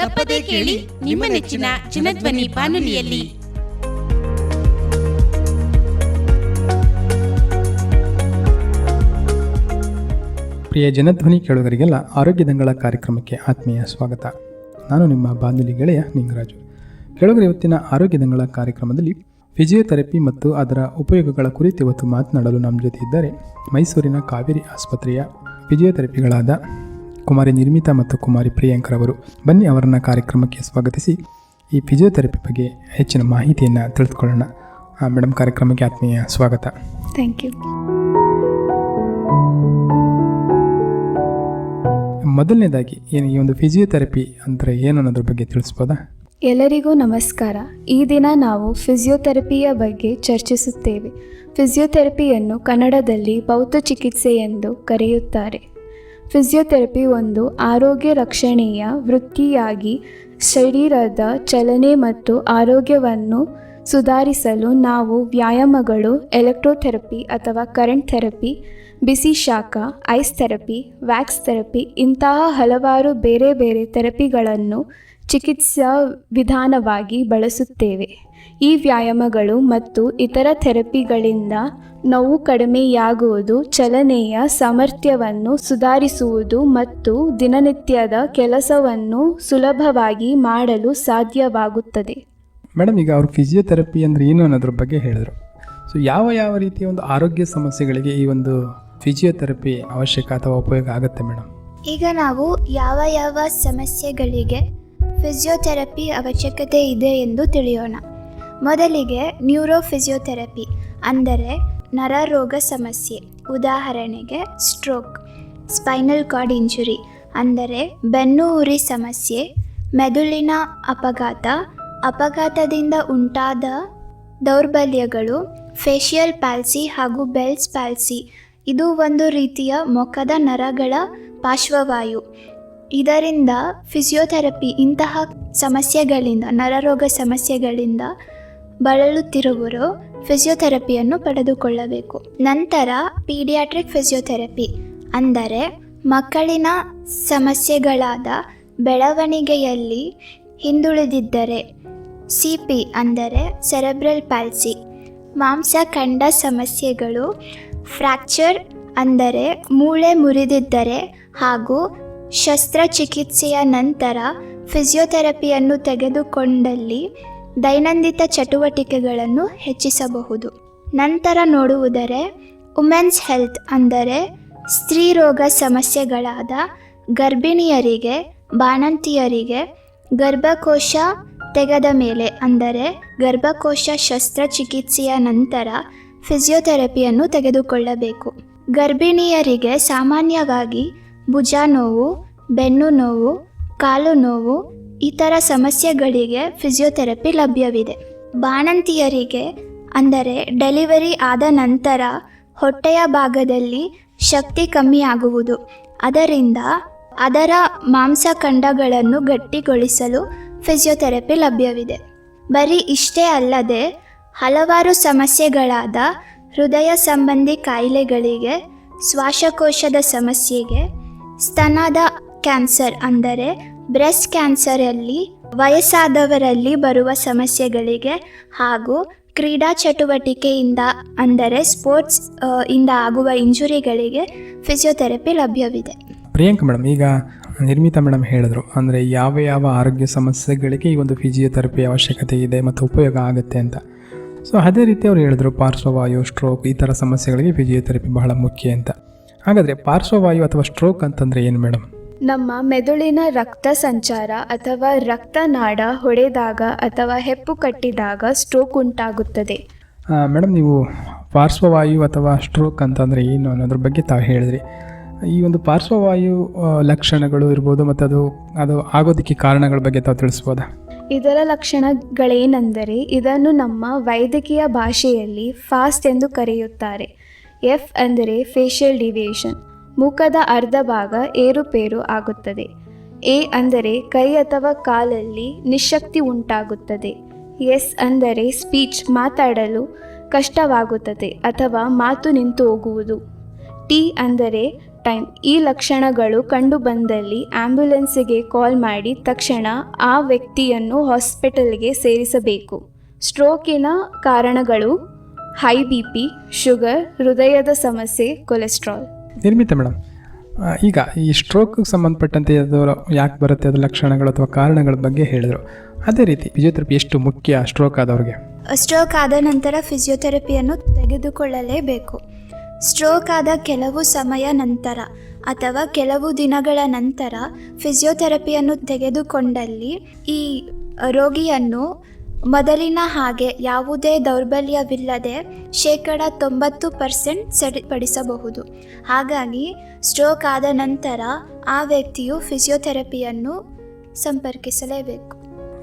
ತಪ್ಪದೇ ಕೇಳಿ ನಿಮ್ಮ ನೆಚ್ಚಿನ ಚಿನ್ನಧ್ವನಿ ಬಾನುಲಿಯಲ್ಲಿ. ಪ್ರಿಯ ಜನಧ್ವನಿ ಕೇಳುಗರಿಗೆಲ್ಲ ಆರೋಗ್ಯ ದಂಗಳ ಕಾರ್ಯಕ್ರಮಕ್ಕೆ ಆತ್ಮೀಯ ಸ್ವಾಗತ. ನಾನು ನಿಮ್ಮ ಬಾನುಲಿ ಗೆಳೆಯ ನಿಂಗರಾಜು. ಕೇಳುಗರ ಇವತ್ತಿನ ಆರೋಗ್ಯ ದಂಗಳ ಕಾರ್ಯಕ್ರಮದಲ್ಲಿ ಫಿಜಿಯೋಥೆರಪಿ ಮತ್ತು ಅದರ ಉಪಯೋಗಗಳ ಕುರಿತು ಇವತ್ತು ಮಾತನಾಡಲು ನಮ್ಮ ಜೊತೆ ಇದ್ದಾರೆ ಮೈಸೂರಿನ ಕಾವೇರಿ ಆಸ್ಪತ್ರೆಯ ಫಿಸಿಯೋಥೆರಪಿಗಳಾದ ಕುಮಾರಿ ನಿರ್ಮಿತಾ ಮತ್ತು ಕುಮಾರಿ ಪ್ರಿಯಾಂಕರವರು. ಬನ್ನಿ ಅವರನ್ನು ಕಾರ್ಯಕ್ರಮಕ್ಕೆ ಸ್ವಾಗತಿಸಿ. ಈ ಫಿಸಿಯೋಥೆರಪಿ ಬಗ್ಗೆ ಹೆಚ್ಚಿನ ಮಾಹಿತಿಯನ್ನು ತಿಳಿದುಕೊಳ್ಳೋಣ. ಮೇಡಮ್ ಕಾರ್ಯಕ್ರಮಕ್ಕೆ ಆತ್ಮೀಯ ಸ್ವಾಗತ. ಥ್ಯಾಂಕ್ ಯು ಮೊದಲನೇದಾಗಿ ಏನು ಈ ಒಂದು ಫಿಸಿಯೋಥೆರಪಿ ಅಂದರೆ ಏನು ಅನ್ನೋದ್ರ ಬಗ್ಗೆ ತಿಳಿಸ್ಬೋದಾ? ಎಲ್ಲರಿಗೂ ನಮಸ್ಕಾರ. ಈ ದಿನ ನಾವು ಫಿಸಿಯೋಥೆರಪಿಯ ಬಗ್ಗೆ ಚರ್ಚಿಸುತ್ತೇವೆ. ಫಿಸಿಯೋಥೆರಪಿಯನ್ನು ಕನ್ನಡದಲ್ಲಿ ಭೌತ ಚಿಕಿತ್ಸೆ ಎಂದು ಕರೆಯುತ್ತಾರೆ. ಫಿಸಿಯೋಥೆರಪಿ ಒಂದು ಆರೋಗ್ಯ ರಕ್ಷಣೆಯ ವೃತ್ತಿಯಾಗಿ ಶರೀರದ ಚಲನೆ ಮತ್ತು ಆರೋಗ್ಯವನ್ನು ಸುಧಾರಿಸಲು ನಾವು ವ್ಯಾಯಾಮಗಳು, ಎಲೆಕ್ಟ್ರೋಥೆರಪಿ ಅಥವಾ ಕರೆಂಟ್ ಥೆರಪಿ, ಬಿಸಿ ಶಾಖ, ಐಸ್ ಥೆರಪಿ, ವ್ಯಾಕ್ಸ್ ಥೆರಪಿ ಇಂತಹ ಹಲವಾರು ಬೇರೆ ಬೇರೆ ಥೆರಪಿಗಳನ್ನು ಚಿಕಿತ್ಸಾ ವಿಧಾನವಾಗಿ ಬಳಸುತ್ತೇವೆ. ಈ ವ್ಯಾಯಾಮಗಳು ಮತ್ತು ಇತರ ಥೆರಪಿಗಳಿಂದ ನೋವು ಕಡಿಮೆಯಾಗುವುದು ಚಲನೆಯ ಸಾಮರ್ಥ್ಯವನ್ನು ಸುಧಾರಿಸುವುದು ಮತ್ತು ದಿನನಿತ್ಯದ ಕೆಲಸವನ್ನು ಸುಲಭವಾಗಿ ಮಾಡಲು ಸಾಧ್ಯವಾಗುತ್ತದೆ. ಮೇಡಮ್ ಈಗ ಅವರು ಫಿಸಿಯೋಥೆರಪಿ ಅಂದರೆ ಏನು ಅನ್ನೋದ್ರ ಬಗ್ಗೆ ಹೇಳಿದರು. ಸೊ ಯಾವ ಯಾವ ರೀತಿಯ ಒಂದು ಆರೋಗ್ಯ ಸಮಸ್ಯೆಗಳಿಗೆ ಈ ಒಂದು ಫಿಸಿಯೋಥೆರಪಿ ಅವಶ್ಯಕ ಅಥವಾ ಉಪಯೋಗ ಆಗುತ್ತೆ ಮೇಡಮ್? ಈಗ ನಾವು ಯಾವ ಯಾವ ಸಮಸ್ಯೆಗಳಿಗೆ ಫಿಸಿಯೋಥೆರಪಿ ಅವಶ್ಯಕತೆ ಇದೆ ಎಂದು ತಿಳಿಯೋಣ. ಮೊದಲಿಗೆ ನ್ಯೂರೋ ಫಿಸಿಯೋಥೆರಪಿ ಅಂದರೆ ನರರೋಗ ಸಮಸ್ಯೆ, ಉದಾಹರಣೆಗೆ ಸ್ಟ್ರೋಕ್, ಸ್ಪೈನಲ್ ಕಾರ್ಡ್ ಇಂಜುರಿ, ಅಂದರೆ ಬೆನ್ನು ಉರಿ ಸಮಸ್ಯೆ, ಮೆದುಳಿನ ಅಪಘಾತ, ಅಪಘಾತದಿಂದ ಉಂಟಾದ ದೌರ್ಬಲ್ಯಗಳು, ಫೇಶಿಯಲ್ ಪ್ಯಾಲ್ಸಿ ಹಾಗೂ ಬೆಲ್ಸ್ ಪ್ಯಾಲ್ಸಿ, ಇದು ಒಂದು ರೀತಿಯ ಮೊಖದ ನರಗಳ ಪಾರ್ಶ್ವವಾಯು. ಇದರಿಂದ ಫಿಸಿಯೋಥೆರಪಿ ಇಂತಹ ಸಮಸ್ಯೆಗಳಿಂದ, ನರರೋಗ ಸಮಸ್ಯೆಗಳಿಂದ ಬಳಲುತ್ತಿರುವವರು ಫಿಸಿಯೋಥೆರಪಿಯನ್ನು ಪಡೆದುಕೊಳ್ಳಬೇಕು. ನಂತರ ಪೀಡಿಯಾಟ್ರಿಕ್ ಫಿಸಿಯೋಥೆರಪಿ, ಅಂದರೆ ಮಕ್ಕಳಿನ ಸಮಸ್ಯೆಗಳಾದ ಬೆಳವಣಿಗೆಯಲ್ಲಿ ಹಿಂದುಳಿದಿದ್ದರೆ ಸಿ ಪಿ ಅಂದರೆ ಸೆರೆಬ್ರಲ್ ಪ್ಯಾಲ್ಸಿ ಮಾಂಸಖಂಡ ಸಮಸ್ಯೆಗಳು ಫ್ರ್ಯಾಕ್ಚರ್ ಅಂದರೆ ಮೂಳೆ ಮುರಿದಿದ್ದರೆ ಹಾಗೂ ಶಸ್ತ್ರಚಿಕಿತ್ಸೆಯ ನಂತರ ಫಿಸಿಯೋಥೆರಪಿಯನ್ನು ತೆಗೆದುಕೊಂಡಲ್ಲಿ ದೈನಂದಿನ ಚಟುವಟಿಕೆಗಳನ್ನು ಹೆಚ್ಚಿಸಬಹುದು. ನಂತರ ನೋಡುವುದರೆ, ವುಮೆನ್ಸ್ ಹೆಲ್ತ್ ಅಂದರೆ ಸ್ತ್ರೀ ರೋಗ ಸಮಸ್ಯೆಗಳಾದ ಗರ್ಭಿಣಿಯರಿಗೆ, ಬಾಣಂತಿಯರಿಗೆ, ಗರ್ಭಕೋಶ ತೆಗೆದ ಮೇಲೆ ಅಂದರೆ ಗರ್ಭಕೋಶ ಶಸ್ತ್ರಚಿಕಿತ್ಸೆಯ ನಂತರ ಫಿಸಿಯೋಥೆರಪಿಯನ್ನು ತೆಗೆದುಕೊಳ್ಳಬೇಕು. ಗರ್ಭಿಣಿಯರಿಗೆ ಸಾಮಾನ್ಯವಾಗಿ ಭುಜ ನೋವು ಬೆನ್ನು ನೋವು ಕಾಲು ನೋವು ಇತರ ಸಮಸ್ಯೆಗಳಿಗೆ ಫಿಸಿಯೋಥೆರಪಿ ಲಭ್ಯವಿದೆ. ಬಾಣಂತಿಯರಿಗೆ, ಅಂದರೆ ಡೆಲಿವರಿ ಆದ ನಂತರ ಹೊಟ್ಟೆಯ ಭಾಗದಲ್ಲಿ ಶಕ್ತಿ ಕಮ್ಮಿಯಾಗುವುದು. ಅದರಿಂದ ಅದರ ಮಾಂಸಖಂಡಗಳನ್ನು ಗಟ್ಟಿಗೊಳಿಸಲು ಫಿಸಿಯೋಥೆರಪಿ ಲಭ್ಯವಿದೆ. ಬರೀ ಇಷ್ಟೇ ಅಲ್ಲದೆ ಹಲವಾರು ಸಮಸ್ಯೆಗಳಾದ ಹೃದಯ ಸಂಬಂಧಿ ಕಾಯಿಲೆಗಳಿಗೆ, ಶ್ವಾಸಕೋಶದ ಸಮಸ್ಯೆಗೆ, ಸ್ತನದ ಕ್ಯಾನ್ಸರ್ ಅಂದರೆ ಬ್ರೆಸ್ಟ್ ಕ್ಯಾನ್ಸರಲ್ಲಿ ವಯಸ್ಸಾದವರಲ್ಲಿ ಬರುವ ಸಮಸ್ಯೆಗಳಿಗೆ ಹಾಗೂ ಕ್ರೀಡಾ ಚಟುವಟಿಕೆಯಿಂದ ಅಂದರೆ ಸ್ಪೋರ್ಟ್ಸ್ ಇಂದ ಆಗುವ ಇಂಜುರಿಗಳಿಗೆ ಫಿಸಿಯೋಥೆರಪಿ ಲಭ್ಯವಿದೆ. ಪ್ರಿಯಾಂಕ ಮೇಡಮ್, ಈಗ ನಿರ್ಮಿತ ಮೇಡಮ್ ಹೇಳಿದ್ರು, ಅಂದರೆ ಯಾವ ಯಾವ ಆರೋಗ್ಯ ಸಮಸ್ಯೆಗಳಿಗೆ ಈ ಒಂದು ಫಿಸಿಯೋಥೆರಪಿ ಅವಶ್ಯಕತೆ ಇದೆ ಮತ್ತು ಉಪಯೋಗ ಆಗುತ್ತೆ ಅಂತ. ಸೊ, ಅದೇ ರೀತಿ ಅವ್ರು ಹೇಳಿದ್ರು, ಪಾರ್ಶ್ವವಾಯು, ಸ್ಟ್ರೋಕ್ ಈ ಥರ ಸಮಸ್ಯೆಗಳಿಗೆ ಫಿಸಿಯೋಥೆರಪಿ ಬಹಳ ಮುಖ್ಯ ಅಂತ. ಹಾಗಾದರೆ ಪಾರ್ಶ್ವವಾಯು ಅಥವಾ ಸ್ಟ್ರೋಕ್ ಅಂತಂದರೆ ಏನು ಮೇಡಮ್? ನಮ್ಮ ಮೆದುಳಿನ ರಕ್ತ ಸಂಚಾರ ಅಥವಾ ರಕ್ತನಾಡ ಹೊಡೆದಾಗ ಅಥವಾ ಹೆಪ್ಪು ಕಟ್ಟಿದಾಗ ಸ್ಟ್ರೋಕ್ ಉಂಟಾಗುತ್ತದೆ. ಮೇಡಮ್ ನೀವು ಪಾರ್ಶ್ವವಾಯು ಅಥವಾ ಸ್ಟ್ರೋಕ್ ಅಂತಂದರೆ ಏನು ಅನ್ನೋದ್ರ ಬಗ್ಗೆ ತಾವು ಹೇಳಿದ್ರಿ. ಈ ಒಂದು ಪಾರ್ಶ್ವವಾಯು ಲಕ್ಷಣಗಳು ಇರ್ಬೋದು ಮತ್ತು ಅದು ಅದು ಆಗೋದಕ್ಕೆ ಕಾರಣಗಳ ಬಗ್ಗೆ ತಾವು ತಿಳಿಸ್ಬೋದಾ? ಇದರ ಲಕ್ಷಣಗಳೇನೆಂದರೆ ಇದನ್ನು ನಮ್ಮ ವೈದ್ಯಕೀಯ ಭಾಷೆಯಲ್ಲಿ ಫಾಸ್ಟ್ ಎಂದು ಕರೆಯುತ್ತಾರೆ. ಎಫ್ ಅಂದರೆ ಫೇಶಿಯಲ್ ಡಿವಿಯೇಷನ್ ಮುಖದ ಅರ್ಧ ಭಾಗ ಏರುಪೇರು ಆಗುತ್ತದೆ. ಎ ಅಂದರೆ ಕೈ ಅಥವಾ ಕಾಲಲ್ಲಿ ನಿಶಕ್ತಿ ಉಂಟಾಗುತ್ತದೆ. ಎಸ್ ಅಂದರೆ ಸ್ಪೀಚ್ ಮಾತಾಡಲು ಕಷ್ಟವಾಗುತ್ತದೆ ಅಥವಾ ಮಾತು ನಿಂತು ಹೋಗುವುದು. ಟಿ ಅಂದರೆ ಟೈಮ್ ಈ ಲಕ್ಷಣಗಳು ಕಂಡುಬಂದಲ್ಲಿ ಆಂಬ್ಯುಲೆನ್ಸಿಗೆ ಕಾಲ್ ಮಾಡಿ ತಕ್ಷಣ ಆ ವ್ಯಕ್ತಿಯನ್ನು ಹಾಸ್ಪಿಟಲ್ಗೆ ಸೇರಿಸಬೇಕು. ಸ್ಟ್ರೋಕಿನ ಕಾರಣಗಳು ಹೈ ಬಿ ಪಿ, ಶುಗರ್, ಹೃದಯದ ಸಮಸ್ಯೆ, ಕೊಲೆಸ್ಟ್ರಾಲ್. ನಿರ್ಮಿತ ಮೇಡಮ್. ಈಗ ಈ ಸ್ಟ್ರೋಕ್ಗೆ ಸಂಬಂಧಪಟ್ಟಂತೆ ಅದು ಯಾಕೆ ಬರುತ್ತೆ, ಅದರ ಲಕ್ಷಣಗಳು ಅಥವಾ ಕಾರಣಗಳ ಬಗ್ಗೆ ಹೇಳಿದರು. ಅದೇ ರೀತಿ ಫಿಸಿಯೋಥೆರಪಿ ಎಷ್ಟು ಮುಖ್ಯ ಸ್ಟ್ರೋಕ್ ಆದವ್ರಿಗೆ? ಸ್ಟ್ರೋಕ್ ಆದ ನಂತರ ಫಿಸಿಯೋಥೆರಪಿಯನ್ನು ತೆಗೆದುಕೊಳ್ಳಲೇಬೇಕು. ಸ್ಟ್ರೋಕ್ ಆದ ಕೆಲವು ಸಮಯ ನಂತರ ಅಥವಾ ಕೆಲವು ದಿನಗಳ ನಂತರ ಫಿಸಿಯೋಥೆರಪಿಯನ್ನು ತೆಗೆದುಕೊಂಡಲ್ಲಿ ಈ ರೋಗಿಯನ್ನು ಮೊದಲಿನ ಹಾಗೆ ಯಾವುದೇ ದೌರ್ಬಲ್ಯವಿಲ್ಲದೆ ಶೇಕಡ ತೊಂಬತ್ತು ಪರ್ಸೆಂಟ್ ಸರಿಪಡಿಸಬಹುದು. ಹಾಗಾಗಿ ಸ್ಟ್ರೋಕ್ ಆದ ನಂತರ ಆ ವ್ಯಕ್ತಿಯು ಫಿಸಿಯೋಥೆರಪಿಯನ್ನು ಸಂಪರ್ಕಿಸಲೇಬೇಕು.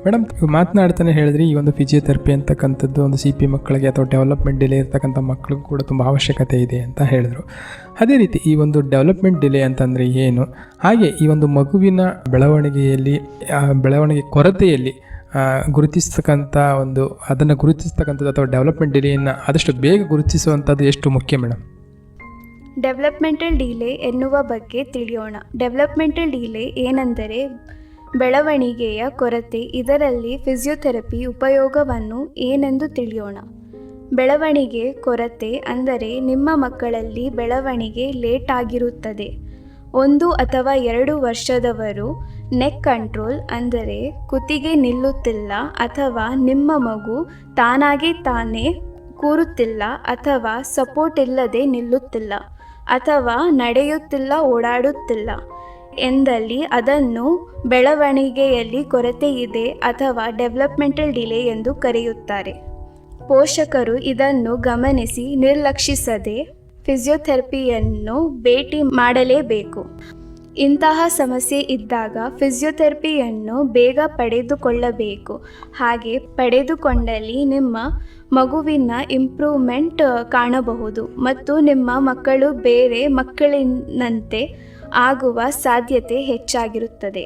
ಮೇಡಮ್ ಮಾತನಾಡ್ತಾನೆ ಹೇಳಿದ್ರಿ ಈ ಒಂದು ಫಿಸಿಯೋಥೆರಪಿ ಅಂತಕ್ಕಂಥದ್ದು ಒಂದು ಸಿ ಪಿ ಮಕ್ಕಳಿಗೆ ಅಥವಾ ಡೆವಲಪ್ಮೆಂಟ್ ಡಿಲೇ ಇರ್ತಕ್ಕಂಥ ಮಕ್ಕಳಿಗೂ ಕೂಡ ತುಂಬ ಅವಶ್ಯಕತೆ ಇದೆ ಅಂತ ಹೇಳಿದರು. ಅದೇ ರೀತಿ ಈ ಒಂದು ಡೆವಲಪ್ಮೆಂಟ್ ಡಿಲೇ ಅಂತಂದರೆ ಏನು? ಹಾಗೆ ಈ ಒಂದು ಮಗುವಿನ ಬೆಳವಣಿಗೆಯಲ್ಲಿ ಬೆಳವಣಿಗೆ ಕೊರತೆಯಲ್ಲಿ ಗುರುತಿಸ್ತಕ್ಕಂಥ ಒಂದು, ಅದನ್ನು ಗುರುತಿಸ್ತಕ್ಕಂಥದ್ದು ಅಥವಾ ಡೆವಲಪ್ಮೆಂಟ್ ಡಿಲೇಯನ್ನು ಆದಷ್ಟು ಬೇಗ ಗುರುತಿಸುವಂಥದ್ದು ಎಷ್ಟು ಮುಖ್ಯ, ಮೇಡಮ್? ಡೆವಲಪ್ಮೆಂಟಲ್ ಡಿಲೇ ಎನ್ನುವ ಬಗ್ಗೆ ತಿಳಿಯೋಣ. ಡೆವಲಪ್ಮೆಂಟಲ್ ಡಿಲೇ ಏನೆಂದರೆ ಬೆಳವಣಿಗೆಯ ಕೊರತೆ, ಇದರಲ್ಲಿ ಫಿಸಿಯೋಥೆರಪಿ ಉಪಯೋಗವನ್ನು ಏನೆಂದು ತಿಳಿಯೋಣ. ಬೆಳವಣಿಗೆ ಕೊರತೆ ಅಂದರೆ ನಿಮ್ಮ ಮಕ್ಕಳಲ್ಲಿ ಬೆಳವಣಿಗೆ ಲೇಟ್ ಆಗಿರುತ್ತದೆ. ಒಂದು ಅಥವಾ ಎರಡು ವರ್ಷದವರು ನೆಕ್ ಕಂಟ್ರೋಲ್ ಅಂದರೆ ಕುತ್ತಿಗೆ ನಿಲ್ಲುತ್ತಿಲ್ಲ ಅಥವಾ ನಿಮ್ಮ ಮಗು ತಾನಾಗಿ ತಾನೇ ಕೂರುತ್ತಿಲ್ಲ ಅಥವಾ ಸಪೋರ್ಟ್ ಇಲ್ಲದೆ ನಿಲ್ಲುತ್ತಿಲ್ಲ ಅಥವಾ ನಡೆಯುತ್ತಿಲ್ಲ, ಓಡಾಡುತ್ತಿಲ್ಲ ಎಂದಲ್ಲಿ ಅದನ್ನು ಬೆಳವಣಿಗೆಯಲ್ಲಿ ಕೊರತೆ ಇದೆ ಅಥವಾ ಡೆವಲಪ್ಮೆಂಟಲ್ ಡಿಲೇ ಎಂದು ಕರೆಯುತ್ತಾರೆ. ಪೋಷಕರು ಇದನ್ನು ಗಮನಿಸಿ ನಿರ್ಲಕ್ಷಿಸದೆ ಫಿಸಿಯೋಥೆರಪಿಯನ್ನು ಭೇಟಿ ಮಾಡಲೇಬೇಕು. ಇಂತಹ ಸಮಸ್ಯೆ ಇದ್ದಾಗ ಫಿಸಿಯೋಥೆರಪಿಯನ್ನು ಬೇಗ ಪಡೆದುಕೊಳ್ಳಬೇಕು. ಹಾಗೆ ಪಡೆದುಕೊಂಡಲ್ಲಿ ನಿಮ್ಮ ಮಗುವಿನ ಇಂಪ್ರೂವ್ಮೆಂಟ್ ಕಾಣಬಹುದು ಮತ್ತು ನಿಮ್ಮ ಮಕ್ಕಳು ಬೇರೆ ಮಕ್ಕಳಿನಂತೆ ಆಗುವ ಸಾಧ್ಯತೆ ಹೆಚ್ಚಾಗಿರುತ್ತದೆ.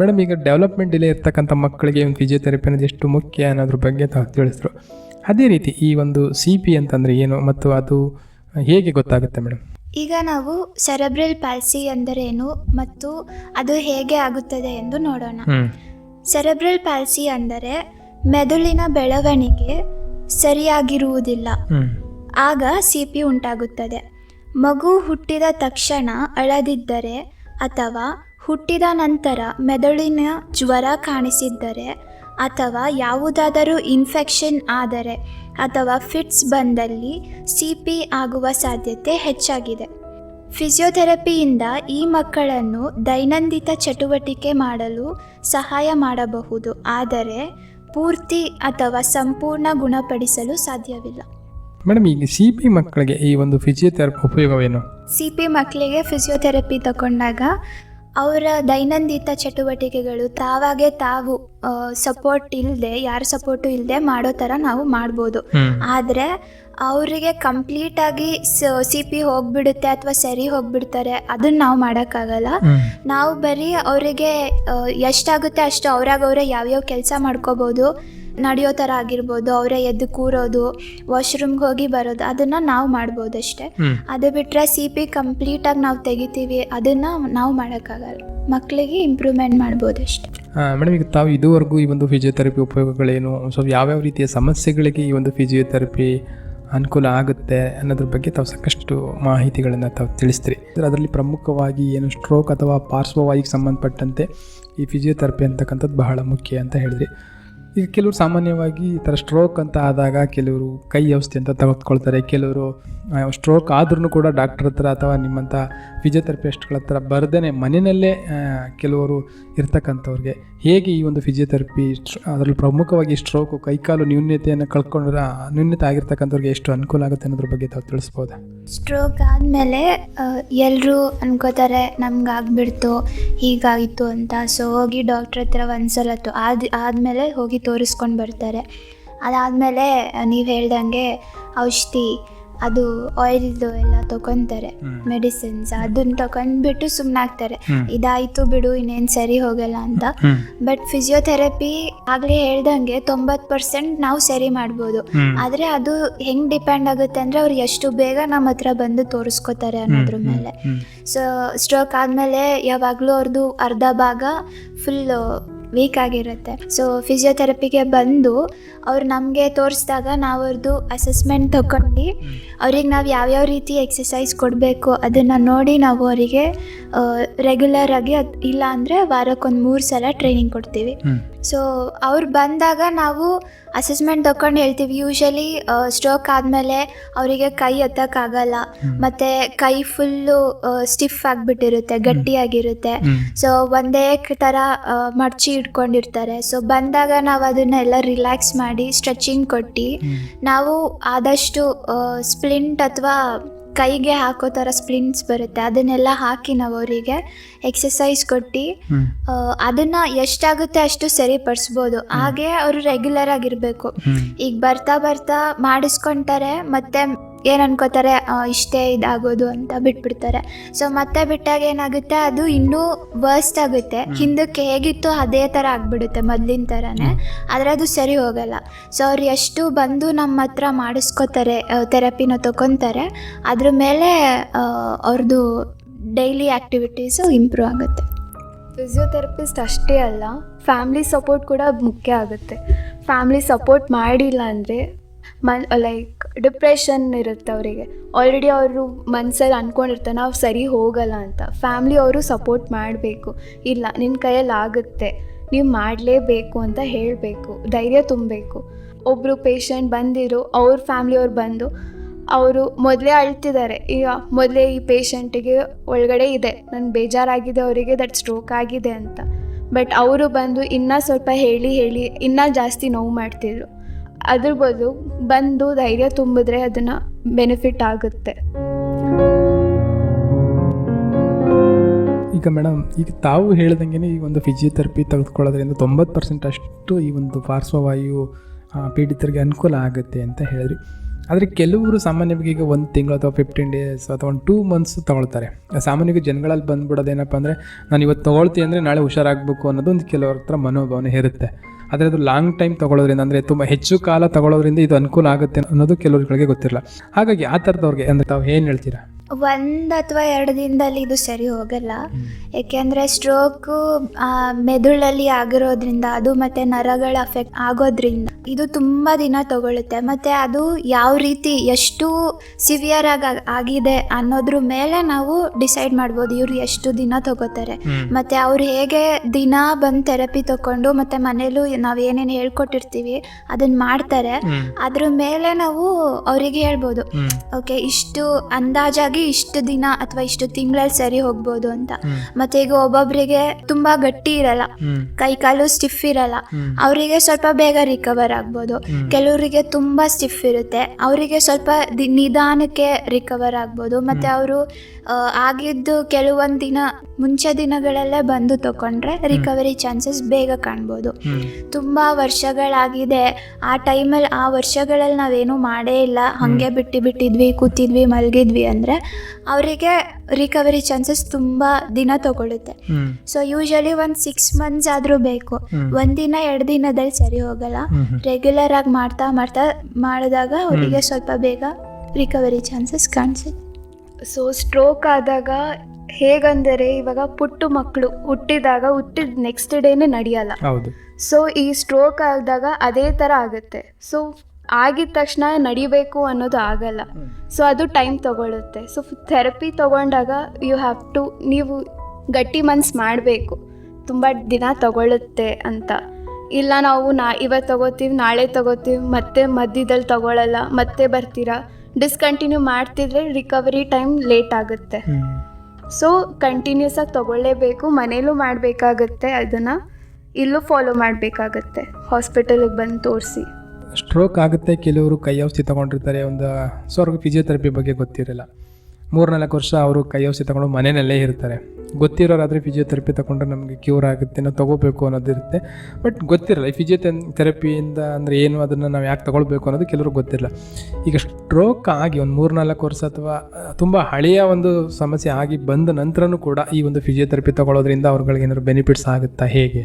ಮೇಡಮ್, ಈಗ ಡೆವಲಪ್ಮೆಂಟ್ ಡಿಲೇ ಇರ್ತಕ್ಕಂಥ ಮಕ್ಕಳಿಗೆ ಒಂದು ಫಿಸಿಯೋಥೆರಪಿ ಅನ್ನೋದು ಎಷ್ಟು ಮುಖ್ಯ ಅನ್ನೋದ್ರ ಬಗ್ಗೆ ತಾವು ತಿಳಿಸಿದ್ರು ಅದೇ ರೀತಿ ಈ ಒಂದು ಸಿ ಪಿ ಅಂತಂದರೆ ಏನು ಮತ್ತು ಅದು ಹೇಗೆ ಗೊತ್ತಾಗುತ್ತೆ ಮೇಡಮ್? ಈಗ ನಾವು ಸೆರೆಬ್ರಲ್ ಪ್ಯಾಲ್ಸಿ ಎಂದರೇನು ಮತ್ತು ಅದು ಹೇಗೆ ಆಗುತ್ತದೆ ಎಂದು ನೋಡೋಣ. ಸೆರೆಬ್ರಲ್ ಪ್ಯಾಲ್ಸಿ ಅಂದರೆ ಮೆದುಳಿನ ಬೆಳವಣಿಗೆ ಸರಿಯಾಗಿರುವುದಿಲ್ಲ. ಆಗ ಸಿ ಪಿ ಉಂಟಾಗುತ್ತದೆ. ಮಗು ಹುಟ್ಟಿದ ತಕ್ಷಣ ಅಳದಿದ್ದರೆ ಅಥವಾ ಹುಟ್ಟಿದ ನಂತರ ಮೆದುಳಿನ ಜ್ವರ ಕಾಣಿಸಿದ್ದರೆ ಅಥವಾ ಯಾವುದಾದರೂ ಇನ್ಫೆಕ್ಷನ್ ಆದರೆ ಅಥವಾ ಫಿಟ್ಸ್ ಬಂದಲ್ಲಿ ಸಿ ಪಿ ಆಗುವ ಸಾಧ್ಯತೆ ಹೆಚ್ಚಾಗಿದೆ. ಫಿಸಿಯೋಥೆರಪಿಯಿಂದ ಈ ಮಕ್ಕಳನ್ನು ದೈನಂದಿತ ಚಟುವಟಿಕೆ ಮಾಡಲು ಸಹಾಯ ಮಾಡಬಹುದು ಆದರೆ ಪೂರ್ತಿ ಅಥವಾ ಸಂಪೂರ್ಣ ಗುಣಪಡಿಸಲು ಸಾಧ್ಯವಿಲ್ಲ. ಮೇಡಮ್ ಈಗ ಸಿ ಪಿ ಮಕ್ಕಳಿಗೆ ಈ ಒಂದು ಫಿಸಿಯೋಥೆರಪಿ ಉಪಯೋಗವೇನು? ಸಿ ಪಿ ಮಕ್ಕಳಿಗೆ ಫಿಸಿಯೋಥೆರಪಿ ತಗೊಂಡಾಗ ಅವರ ದೈನಂದಿತ ಚಟುವಟಿಕೆಗಳು ತಾವಾಗೆ ತಾವು ಸಪೋರ್ಟ್ ಇಲ್ಲದೆ ಯಾರ ಸಪೋರ್ಟು ಇಲ್ಲದೆ ಮಾಡೋ ಥರ ನಾವು ಮಾಡ್ಬೋದು. ಆದರೆ ಅವರಿಗೆ ಕಂಪ್ಲೀಟಾಗಿ ಸಿ ಪಿ ಹೋಗ್ಬಿಡುತ್ತೆ ಅಥವಾ ಸರಿ ಹೋಗ್ಬಿಡ್ತಾರೆ ಅದನ್ನ ನಾವು ಮಾಡೋಕ್ಕಾಗಲ್ಲ. ನಾವು ಬರೀ ಅವರಿಗೆ ಎಷ್ಟಾಗುತ್ತೆ ಅಷ್ಟು ಅವ್ರಾಗ ಅವರೇ ಯಾವ್ಯಾವ ಕೆಲಸ ಮಾಡ್ಕೋಬೋದು. ನಡೆಯೋ ಥರ ಆಗಿರ್ಬೋದು ಅವರೇ ಎದ್ದು ಕೂರೋದು ವಾಶ್ರೂಮ್ಗೆ ಹೋಗಿ ಬರೋದು ಅದನ್ನು ನಾವು ಮಾಡ್ಬೋದು ಅಷ್ಟೇ. ಅದು ಬಿಟ್ಟರೆ ಸಿ ಪಿ ಕಂಪ್ಲೀಟಾಗಿ ನಾವು ತೆಗಿತೀವಿ ಅದನ್ನು ನಾವು ಮಾಡೋಕ್ಕಾಗಲ್ಲ. ಮಕ್ಕಳಿಗೆ ಇಂಪ್ರೂವ್ಮೆಂಟ್ ಮಾಡ್ಬೋದು ಅಷ್ಟೇ ಮೇಡಮ್ ಈಗ ತಾವು ಇದುವರೆಗೂ ಈ ಒಂದು ಫಿಸಿಯೋಥೆರಪಿ ಉಪಯೋಗಗಳೇನು ಸೊ ಯಾವ್ಯಾವ ರೀತಿಯ ಸಮಸ್ಯೆಗಳಿಗೆ ಈ ಒಂದು ಫಿಸಿಯೋಥೆರಪಿ ಅನುಕೂಲ ಆಗುತ್ತೆ ಅನ್ನೋದ್ರ ಬಗ್ಗೆ ತಾವು ಸಾಕಷ್ಟು ಮಾಹಿತಿಗಳನ್ನು ತಾವು ತಿಳಿಸ್ತೀರಿ. ಅದರಲ್ಲಿ ಪ್ರಮುಖವಾಗಿ ಏನು ಸ್ಟ್ರೋಕ್ ಅಥವಾ ಪಾರ್ಶ್ವವಾಯಿಗೆ ಸಂಬಂಧಪಟ್ಟಂತೆ ಈ ಫಿಸಿಯೋಥೆರಪಿ ಅಂತಕ್ಕಂಥದ್ದು ಬಹಳ ಮುಖ್ಯ ಅಂತ ಹೇಳಿದ್ರಿ. ಈಗ ಕೆಲವರು ಸಾಮಾನ್ಯವಾಗಿ ಈ ಥರ ಸ್ಟ್ರೋಕ್ ಅಂತ ಆದಾಗ ಕೆಲವರು ಕೈ ಔಷಧಿ ಅಂತ ತೆಗೆದುಕೊಳ್ತಾರೆ. ಕೆಲವರು ಸ್ಟ್ರೋಕ್ ಆದ್ರೂ ಕೂಡ ಡಾಕ್ಟರ್ ಹತ್ರ ಅಥವಾ ನಿಮ್ಮಂಥ ಫಿಸಿಯೋಥೆರಪಿಸ್ಟ್ಗಳ ಹತ್ರ ಬರ್ದೇ ಮನೆಯಲ್ಲೇ ಕೆಲವರು ಇರ್ತಕ್ಕಂಥವ್ರಿಗೆ ಹೇಗೆ ಈ ಒಂದು ಫಿಸಿಯೋಥೆರಪಿ ಅದರಲ್ಲಿ ಪ್ರಮುಖವಾಗಿ ಸ್ಟ್ರೋಕು ಕೈಕಾಲು ನ್ಯೂನ್ಯತೆಯನ್ನು ಕಳ್ಕೊಂಡ್ರೆ ನ್ಯೂನ್ಯತೆ ಆಗಿರ್ತಕ್ಕಂಥವ್ರಿಗೆ ಎಷ್ಟು ಅನುಕೂಲ ಆಗುತ್ತೆ ಅನ್ನೋದ್ರ ಬಗ್ಗೆ ತಾವು ತಿಳಿಸ್ಬೋದಾ? ಸ್ಟ್ರೋಕ್ ಆದಮೇಲೆ ಎಲ್ಲರೂ ಅನ್ಕೋತಾರೆ ನಮ್ಗೆ ಆಗ್ಬಿಡ್ತು ಹೀಗಾಯಿತು ಅಂತ. ಸೊ ಹೋಗಿ ಡಾಕ್ಟ್ರ್ ಹತ್ರ ಒಂದ್ಸಲತ್ತು ಆದ, ಆದಮೇಲೆ ಹೋಗಿ ತೋರಿಸ್ಕೊಂಡು ಬರ್ತಾರೆ. ಅದಾದಮೇಲೆ ನೀವು ಹೇಳ್ದಂಗೆ ಔಷಧಿ ಅದು ಆಯಿಲ್ದು ಎಲ್ಲ ತಗೊತಾರೆ. ಮೆಡಿಸಿನ್ಸ್ ಅದನ್ನ ತಗೊಂಡ್ಬಿಟ್ಟು ಸುಮ್ಮನಾಗ್ತಾರೆ. ಇದಾಯಿತು ಬಿಡು ಇನ್ನೇನು ಸರಿ ಹೋಗಲ್ಲ ಅಂತ. ಬಟ್ ಫಿಸಿಯೋಥೆರಪಿ ಆಗಲೇ ಹೇಳ್ದಂಗೆ ತೊಂಬತ್ತು ಪರ್ಸೆಂಟ್ ನಾವು ಸರಿ ಮಾಡ್ಬೋದು. ಆದರೆ ಅದು ಹೆಂಗೆ ಡಿಪೆಂಡ್ ಆಗುತ್ತೆ ಅಂದರೆ ಅವ್ರು ಎಷ್ಟು ಬೇಗ ನಮ್ಮ ಹತ್ರ ಬಂದು ತೋರಿಸ್ಕೋತಾರೆ ಅನ್ನೋದ್ರ ಮೇಲೆ. ಸೊ ಸ್ಟ್ರೋಕ್ ಆದಮೇಲೆ ಯಾವಾಗಲೂ ಅವ್ರದ್ದು ಅರ್ಧ ಭಾಗ ಫುಲ್ ವೀಕ್ ಆಗಿರುತ್ತೆ. ಸೊ ಫಿಸಿಯೋಥೆರಪಿಗೆ ಬಂದು ಅವ್ರು ನಮಗೆ ತೋರಿಸಿದಾಗ ನಾವು ಅವ್ರದ್ದು ಅಸೆಸ್ಮೆಂಟ್ ತಗೊಂಡು ಅವ್ರಿಗೆ ನಾವು ಯಾವ್ಯಾವ ರೀತಿ ಎಕ್ಸಸೈಸ್ ಕೊಡಬೇಕು ಅದನ್ನು ನೋಡಿ ನಾವು ಅವರಿಗೆ ರೆಗ್ಯುಲರ್ ಆಗಿ ಇಲ್ಲ ಅಂದರೆ ವಾರಕ್ಕೊಂದು ಮೂರು ಸಲ ಟ್ರೈನಿಂಗ್ ಕೊಡ್ತೀವಿ. ಸೊ ಅವ್ರು ಬಂದಾಗ ನಾವು ಅಸೆಸ್ಮೆಂಟ್ ತಗೊಂಡು ಹೇಳ್ತೀವಿ. ಯೂಶಲಿ ಸ್ಟ್ರೋಕ್ ಆದಮೇಲೆ ಅವರಿಗೆ ಕೈ ಎತ್ತಕ್ಕಾಗಲ್ಲ. ಮತ್ತು ಕೈ ಫುಲ್ಲು ಸ್ಟಿಫ್ ಆಗಿಬಿಟ್ಟಿರುತ್ತೆ ಗಟ್ಟಿಯಾಗಿರುತ್ತೆ. ಸೊ ಒಂದೇ ಥರ ಮಡ್ಚಿ ಇಟ್ಕೊಂಡಿರ್ತಾರೆ. ಸೊ ಬಂದಾಗ ನಾವು ಅದನ್ನೆಲ್ಲ ರಿಲ್ಯಾಕ್ಸ್ ಮಾಡಿ ಸ್ಟ್ರೆಚಿಂಗ್ ಕೊಟ್ಟು ನಾವು ಆದಷ್ಟು ಸ್ಪ್ಲಿಂಟ್ ಅಥವಾ ಕೈಗೆ ಹಾಕೋ ಥರ ಸ್ಪ್ಲಿಂಟ್ಸ್ ಬರುತ್ತೆ. ಅದನ್ನೆಲ್ಲ ಹಾಕಿ ನಾವು ಅವರಿಗೆ ಎಕ್ಸಸೈಸ್ ಕೊಟ್ಟು ಅದನ್ನು ಎಷ್ಟಾಗುತ್ತೆ ಅಷ್ಟು ಸರಿಪಡಿಸ್ಬೋದು. ಹಾಗೆ ಅವರು ರೆಗ್ಯುಲರ್ ಆಗಿರಬೇಕು. ಈಗ ಬರ್ತಾ ಬರ್ತಾ ಮಾಡಿಸ್ಕೊಂತಾರೆ ಮತ್ತೆ ಏನು ಅನ್ಕೋತಾರೆ ಇಷ್ಟೇ ಇದಾಗೋದು ಅಂತ ಬಿಟ್ಬಿಡ್ತಾರೆ. ಸೊ ಮತ್ತೆ ಬಿಟ್ಟಾಗ ಏನಾಗುತ್ತೆ ಅದು ಇನ್ನೂ ವರ್ಸ್ಟ್ ಆಗುತ್ತೆ. ಹಿಂದಕ್ಕೆ ಹೇಗಿತ್ತು ಅದೇ ಥರ ಆಗಿಬಿಡುತ್ತೆ ಮೊದಲಿನ ಥರನೇ. ಆದರೆ ಅದು ಸರಿ ಹೋಗಲ್ಲ. ಸೊ ಅವ್ರು ಎಷ್ಟು ಬಂದು ನಮ್ಮ ಹತ್ರ ಮಾಡಿಸ್ಕೋತಾರೆ ಥೆರಪಿನ ತೊಗೊತಾರೆ ಅದ್ರ ಮೇಲೆ ಅವ್ರದ್ದು ಡೈಲಿ ಆ್ಯಕ್ಟಿವಿಟೀಸು ಇಂಪ್ರೂವ್ ಆಗುತ್ತೆ. ಫಿಸಿಯೋಥೆರಪಿಸ್ಟ್ ಅಷ್ಟೇ ಅಲ್ಲ ಫ್ಯಾಮ್ಲಿ ಸಪೋರ್ಟ್ ಕೂಡ ಮುಖ್ಯ ಆಗುತ್ತೆ. ಫ್ಯಾಮ್ಲಿ ಸಪೋರ್ಟ್ ಮಾಡಿಲ್ಲ ಅಂದರೆ ಮನ್ ಲೈಕ್ ಡಿಪ್ರೆಷನ್ ಇರುತ್ತೆ ಅವರಿಗೆ. ಆಲ್ರೆಡಿ ಅವರು ಮನಸ್ಸಲ್ಲಿ ಅಂದ್ಕೊಂಡಿರ್ತಾರೆ ನಾವು ಸರಿ ಹೋಗಲ್ಲ ಅಂತ. ಫ್ಯಾಮ್ಲಿ ಅವರು ಸಪೋರ್ಟ್ ಮಾಡಬೇಕು. ಇಲ್ಲ ನಿನ್ನ ಕೈಯಲ್ಲಿ ಆಗುತ್ತೆ. ನೀವು ಮಾಡಲೇಬೇಕು ಅಂತ ಹೇಳಬೇಕು. ಧೈರ್ಯ ತುಂಬಬೇಕು. ಒಬ್ಬರು ಪೇಷಂಟ್ ಬಂದಿರೋ, ಅವ್ರ ಫ್ಯಾಮ್ಲಿಯವ್ರು ಬಂದು, ಅವರು ಮೊದಲೇ ಅಳ್ತಿದ್ದಾರೆ ಈಗ ಮೊದಲೇ ಈ ಪೇಷಂಟಿಗೆ ಒಳಗಡೆ ಇದೆ. ನನ್ನ ಬೇಜಾರಾಗಿದೆ ಅವರಿಗೆ ದಟ್ ಸ್ಟ್ರೋಕ್ ಆಗಿದೆ ಅಂತ. ಬಟ್ ಅವರು ಬಂದು ಇನ್ನೂ ಸ್ವಲ್ಪ ಹೇಳಿ ಹೇಳಿ, ಇನ್ನೂ ಜಾಸ್ತಿ ನೋವು ಮಾಡ್ತಿದ್ರು. ಅದ್ರ ಬದಲು ಬಂದು ಧೈರ್ಯ ತುಂಬಿದ್ರೆ ಅದನ್ನು ಬೆನಿಫಿಟ್ ಆಗುತ್ತೆ. ಈಗ ಮೇಡಮ್, ಈಗ ತಾವು ಹೇಳ್ದಂಗೆ ಈ ಒಂದು ಫಿಸಿಯೋಥೆರಪಿ ತೆಗೆದುಕೊಳ್ಳೋದ್ರಿಂದ ತೊಂಬತ್ತು ಪರ್ಸೆಂಟ್ ಅಷ್ಟು ಈ ಒಂದು ಪಾರ್ಶ್ವವಾಯು ಪೀಡಿತರಿಗೆ ಅನುಕೂಲ ಆಗುತ್ತೆ ಅಂತ ಹೇಳಿದ್ರಿ. ಆದರೆ ಕೆಲವರು ಸಾಮಾನ್ಯವಾಗಿ ಈಗ ಒಂದು ತಿಂಗಳು ಅಥವಾ ಫಿಫ್ಟೀನ್ ಡೇಸ್ ಅಥವಾ ಒಂದು ಟೂ ಮಂತ್ಸ್ ತೊಗೊಳ್ತಾರೆ. ಸಾಮಾನ್ಯವಾಗಿ ಜನಗಳಲ್ಲಿ ಬಂದ್ಬಿಡೋದೇನಪ್ಪ ಅಂದರೆ, ನಾನು ಇವತ್ತು ತೊಗೊಳ್ತೀನಿ ಅಂದರೆ ನಾಳೆ ಹುಷಾರಾಗಬೇಕು ಅನ್ನೋದು ಒಂದು ಕೆಲವರ ಹತ್ರ ಮನೋಭಾವನೆ ಇರುತ್ತೆ. ಆದರೆ ಅದು ಲಾಂಗ್ ಟೈಮ್ ತಗೊಳ್ಳೋದ್ರಿಂದ ಅಂದರೆ ತುಂಬ ಹೆಚ್ಚು ಕಾಲ ತಗೊಳ್ಳೋದ್ರಿಂದ ಇದು ಅನುಕೂಲ ಆಗುತ್ತೆ ಅನ್ನೋದು ಕೆಲವರುಗಳಿಗೆ ಗೊತ್ತಿರಲ್ಲ. ಹಾಗಾಗಿ ಆ ಥರದವ್ರಿಗೆ ಅಂದರೆ ತಾವು ಏನು ಹೇಳ್ತೀರಾ? ಒಂದು ಅಥವಾ ಎರಡು ದಿನದಲ್ಲಿ ಇದು ಸರಿ ಹೋಗಲ್ಲ. ಏಕೆಂದರೆ ಸ್ಟ್ರೋಕು ಮೆದುಳಲ್ಲಿ ಆಗಿರೋದ್ರಿಂದ ಅದು ಮತ್ತು ನರಗಳ ಅಫೆಕ್ಟ್ ಆಗೋದ್ರಿಂದ ಇದು ತುಂಬ ದಿನ ತಗೊಳುತ್ತೆ. ಮತ್ತು ಅದು ಯಾವ ರೀತಿ ಎಷ್ಟು ಸಿವಿಯರ್ ಆಗಿ ಆಗಿದೆ ಅನ್ನೋದ್ರ ಮೇಲೆ ನಾವು ಡಿಸೈಡ್ ಮಾಡ್ಬೋದು ಇವ್ರು ಎಷ್ಟು ದಿನ ತಗೋತಾರೆ. ಮತ್ತು ಅವ್ರು ಹೇಗೆ ದಿನ ಬಂದು ಥೆರಪಿ ತಗೊಂಡು ಮತ್ತು ಮನೇಲೂ ನಾವು ಏನೇನು ಹೇಳ್ಕೊಟ್ಟಿರ್ತೀವಿ ಅದನ್ನು ಮಾಡ್ತಾರೆ. ಅದ್ರ ಮೇಲೆ ನಾವು ಅವರಿಗೆ ಹೇಳ್ಬೋದು. ಓಕೆ ಇಷ್ಟು ಅಂದಾಜಾಗಿ ಇಷ್ಟು ದಿನ ಅಥವಾ ಇಷ್ಟು ತಿಂಗಳಲ್ಲಿ ಸರಿ ಹೋಗ್ಬೋದು ಅಂತ. ಮತ್ತೆ ಈಗ ಒಬ್ಬೊಬ್ರಿಗೆ ತುಂಬಾ ಗಟ್ಟಿ ಇರಲ್ಲ. ಕೈ ಕಾಲು ಸ್ಟಿಫ್ ಇರಲ್ಲ. ಅವರಿಗೆ ಸ್ವಲ್ಪ ಬೇಗ ರಿಕವರ್ ಆಗ್ಬೋದು. ಕೆಲವರಿಗೆ ತುಂಬಾ ಸ್ಟಿಫ್ ಇರುತ್ತೆ. ಅವರಿಗೆ ಸ್ವಲ್ಪ ನಿಧಾನಕ್ಕೆ ರಿಕವರ್ ಆಗ್ಬೋದು. ಮತ್ತೆ ಅವರು ಆಗಿದ್ದು ಕೆಲವೊಂದು ದಿನ ಮುಂಚೆ ದಿನಗಳಲ್ಲೇ ಬಂದು ತಗೊಂಡ್ರೆ ರಿಕವರಿ ಚಾನ್ಸಸ್ ಬೇಗ ಕಾಣ್ಬೋದು. ತುಂಬಾ ವರ್ಷಗಳಾಗಿದೆ. ಆ ಟೈಮಲ್ಲಿ ಆ ವರ್ಷಗಳಲ್ಲಿ ನಾವೇನು ಮಾಡೇ ಇಲ್ಲ. ಹಂಗೆ ಬಿಟ್ಟು ಬಿಟ್ಟಿದ್ವಿ ಕೂತಿದ್ವಿ ಮಲಗಿದ್ವಿ ಅಂದರೆ ಅವರಿಗೆ ರಿಕವರಿ ಚಾನ್ಸಸ್ ತುಂಬಾ ದಿನ ತಗೊಳುತ್ತೆ. ಸೊ ಯೂಶಲಿ ಒಂದು ಸಿಕ್ಸ್ ಮಂತ್ಸ್ ಆದ್ರೂ ಬೇಕು. ಒಂದಿನ ಎರಡು ದಿನದಲ್ಲಿ ಸರಿ ಹೋಗಲ್ಲ. ರೆಗ್ಯುಲರ್ ಆಗಿ ಮಾಡ್ತಾ ಮಾಡ್ತಾ ಮಾಡಿದಾಗ ಅವರಿಗೆ ಸ್ವಲ್ಪ ಬೇಗ ರಿಕವರಿ ಚಾನ್ಸಸ್ ಕಾಣಿಸುತ್ತೆ. ಸೊ ಸ್ಟ್ರೋಕ್ ಆದಾಗ ಹೇಗಂದರೆ ಇವಾಗ ಪುಟ್ಟು ಮಕ್ಕಳು ಹುಟ್ಟಿದಾಗ ಹುಟ್ಟಿದ ನೆಕ್ಸ್ಟ್ ಡೇನೇ ನಡೆಯಲ್ಲ. ಹೌದು. ಸೊ ಈ ಸ್ಟ್ರೋಕ್ ಆದಾಗ ಅದೇ ಥರ ಆಗುತ್ತೆ. ಸೊ ಆಗಿದ ತಕ್ಷಣ ನಡಿಬೇಕು ಅನ್ನೋದು ಆಗಲ್ಲ. ಸೊ ಅದು ಟೈಮ್ ತಗೊಳುತ್ತೆ. ಸೊ ಥೆರಪಿ ತಗೊಂಡಾಗ ಯು ಹ್ಯಾವ್ ಟು ನೀವು ಗಟ್ಟಿ ಮನ್ಸು ಮಾಡಬೇಕು. ತುಂಬ ದಿನ ತಗೊಳುತ್ತೆ ಅಂತ. ಇಲ್ಲ ನಾವು ನಾ ಇವತ್ತು ತಗೋತೀವಿ ನಾಳೆ ತಗೋತೀವಿ ಮತ್ತೆ ಮಧ್ಯದಲ್ಲಿ ತಗೊಳ್ಳಲ್ಲ ಮತ್ತೆ ಬರ್ತೀರಾ? ಡಿಸ್ಕಂಟಿನ್ಯೂ ಮಾಡ್ತಿದ್ರೆ ರಿಕವರಿ ಟೈಮ್ ಲೇಟ್ ಆಗುತ್ತೆ. ಸೊ ಕಂಟಿನ್ಯೂಸ್ ಆಗಿ ತಗೊಳ್ಳೇಬೇಕು ಮನೇಲೂ ಮಾಡಬೇಕಾಗತ್ತೆ ಅದನ್ನು ಇಲ್ಲೂ ಫಾಲೋ ಮಾಡಬೇಕಾಗತ್ತೆ. ಹಾಸ್ಪಿಟಲಿಗೆ ಬಂದು ತೋರಿಸಿ. ಸ್ಟ್ರೋಕ್ ಆಗುತ್ತೆ. ಕೆಲವರು ಕೈ ಔಷಧಿ ತೊಗೊಂಡಿರ್ತಾರೆ. ಒಂದು ಸೊ ಅವ್ರಿಗೆ ಫಿಸಿಯೋಥೆರಪಿ ಬಗ್ಗೆ ಗೊತ್ತಿರಲ್ಲ. ಮೂರ್ನಾಲ್ಕು ವರ್ಷ ಅವರು ಕೈ ಔಷಧಿ ತೊಗೊಂಡು ಮನೆಯಲ್ಲೇ ಇರ್ತಾರೆ. ಗೊತ್ತಿರೋರಾದರೆ ಫಿಸಿಯೋಥೆರಪಿ ತೊಗೊಂಡ್ರೆ ನಮಗೆ ಕ್ಯೂರ್ ಆಗುತ್ತೆ. ನಾವು ತೊಗೋಬೇಕು ಅನ್ನೋದಿರುತ್ತೆ ಬಟ್ ಗೊತ್ತಿರಲ್ಲ, ಈ ಫಿಸಿಯೋಥೆ ಥೆರಪಿಯಿಂದ ಅಂದರೆ ಏನು ಅದನ್ನು ನಾವು ಯಾಕೆ ತೊಗೊಳ್ಬೇಕು ಅನ್ನೋದು ಕೆಲವ್ರಿಗೆ ಗೊತ್ತಿರಲ್ಲ. ಈಗ ಸ್ಟ್ರೋಕ್ ಆಗಿ ಒಂದು ಮೂರ್ನಾಲ್ಕು ವರ್ಷ ಅಥವಾ ತುಂಬ ಹಳೆಯ ಒಂದು ಸಮಸ್ಯೆ ಆಗಿ ಬಂದ ನಂತರನೂ ಕೂಡ ಈ ಒಂದು ಫಿಸಿಯೋಥೆರಪಿ ತೊಗೊಳೋದ್ರಿಂದ ಅವ್ರುಗಳಿಗೆ ಏನಾದ್ರು ಬೆನಿಫಿಟ್ಸ್ ಆಗುತ್ತಾ ಹೇಗೆ?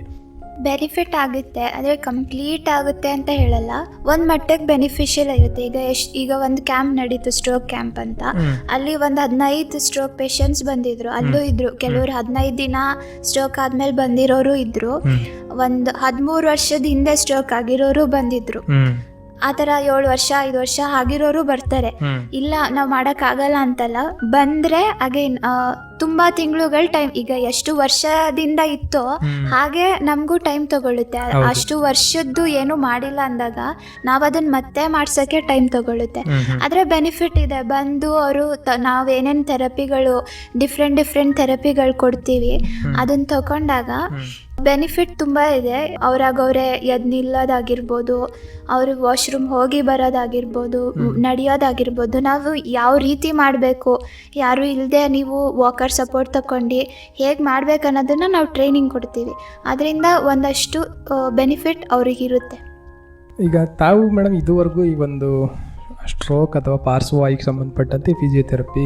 ಬೆನಿಫಿಟ್ ಆಗುತ್ತೆ ಅಂದರೆ ಕಂಪ್ಲೀಟ್ ಆಗುತ್ತೆ ಅಂತ ಹೇಳಲ್ಲ. ಒಂದು ಮಟ್ಟಕ್ಕೆ ಬೆನಿಫಿಷಿಯಲ್ ಇರುತ್ತೆ. ಈಗ ಎಷ್ಟು ಈಗ ಒಂದು ಕ್ಯಾಂಪ್ ನಡೀತು ಸ್ಟ್ರೋಕ್ ಕ್ಯಾಂಪ್ ಅಂತ. ಅಲ್ಲಿ ಒಂದು ಹದಿನೈದು ಸ್ಟ್ರೋಕ್ ಪೇಷಂಟ್ಸ್ ಬಂದಿದ್ರು. ಅಲ್ಲೂ ಇದ್ರು. ಕೆಲವರು ಹದಿನೈದು ದಿನ ಸ್ಟ್ರೋಕ್ ಆದ್ಮೇಲೆ ಬಂದಿರೋರು ಇದ್ರು. ಒಂದು ಹದಿಮೂರು ವರ್ಷದ ಹಿಂದೆ ಸ್ಟ್ರೋಕ್ ಆಗಿರೋರು ಬಂದಿದ್ರು. ಆ ಥರ ಏಳು ವರ್ಷ ಐದು ವರ್ಷ ಆಗಿರೋರು ಬರ್ತಾರೆ. ಇಲ್ಲ ನಾವು ಮಾಡೋಕ್ಕಾಗಲ್ಲ ಅಂತಲ್ಲ. ಬಂದ್ರೆ ಅಗೈನ್ ತುಂಬ ತಿಂಗಳುಗಳ ಟೈಮ್ ಈಗ ಎಷ್ಟು ವರ್ಷದಿಂದ ಇತ್ತೋ ಹಾಗೆ ನಮಗೂ ಟೈಮ್ ತಗೊಳ್ಳುತ್ತೆ ಅಷ್ಟು ವರ್ಷದ್ದು ಏನು ಮಾಡಿಲ್ಲ ಅಂದಾಗ ನಾವ್ ಅದನ್ನ ಮತ್ತೆ ಮಾಡ್ಸೋಕ್ಕೆ ಟೈಮ್ ತಗೊಳ್ಳುತ್ತೆ ಆದರೆ ಬೆನಿಫಿಟ್ ಇದೆ. ಬಂದು ಅವರು ನಾವ್ ನಾವು ಏನೇನು ಥೆರಪಿಗಳು ಡಿಫ್ರೆಂಟ್ ಡಿಫ್ರೆಂಟ್ ಥೆರಪಿಗಳು ಕೊಡ್ತೀವಿ ಅದನ್ನ ತಗೊಂಡಾಗ ಬೆನಿಫಿಟ್ ತುಂಬ ಇದೆ. ಅವ್ರಾಗ ಎದ್ ನಿಲ್ಲೋದಾಗಿರ್ಬೋದು ಅವ್ರ ವಾಶ್ರೂಮ್ ಹೋಗಿ ಬರೋದಾಗಿರ್ಬೋದು ನಡೆಯೋದಾಗಿರ್ಬೋದು ನಾವು ಯಾವ ರೀತಿ ಮಾಡಬೇಕು ಯಾರು ಇಲ್ಲದೆ ನೀವು ವಾಕರ್ ಸಪೋರ್ಟ್ ತಗೊಂಡು ಹೇಗೆ ಮಾಡ್ಬೇಕು ಅನ್ನೋದನ್ನು ನಾವು ಟ್ರೈನಿಂಗ್ ಕೊಡ್ತೀವಿ. ಅದರಿಂದ ಒಂದಷ್ಟು ಬೆನಿಫಿಟ್ ಅವ್ರಿಗಿರುತ್ತೆ. ಈಗ ತಾವು ಮೇಡಮ್ ಇದುವರೆಗೂ ಈ ಒಂದು ಸ್ಟ್ರೋಕ್ ಅಥವಾ ಪಾರ್ಶ್ವವಾಯಿಗೆ ಸಂಬಂಧಪಟ್ಟಂತೆ ಫಿಸಿಯೋಥೆರಪಿ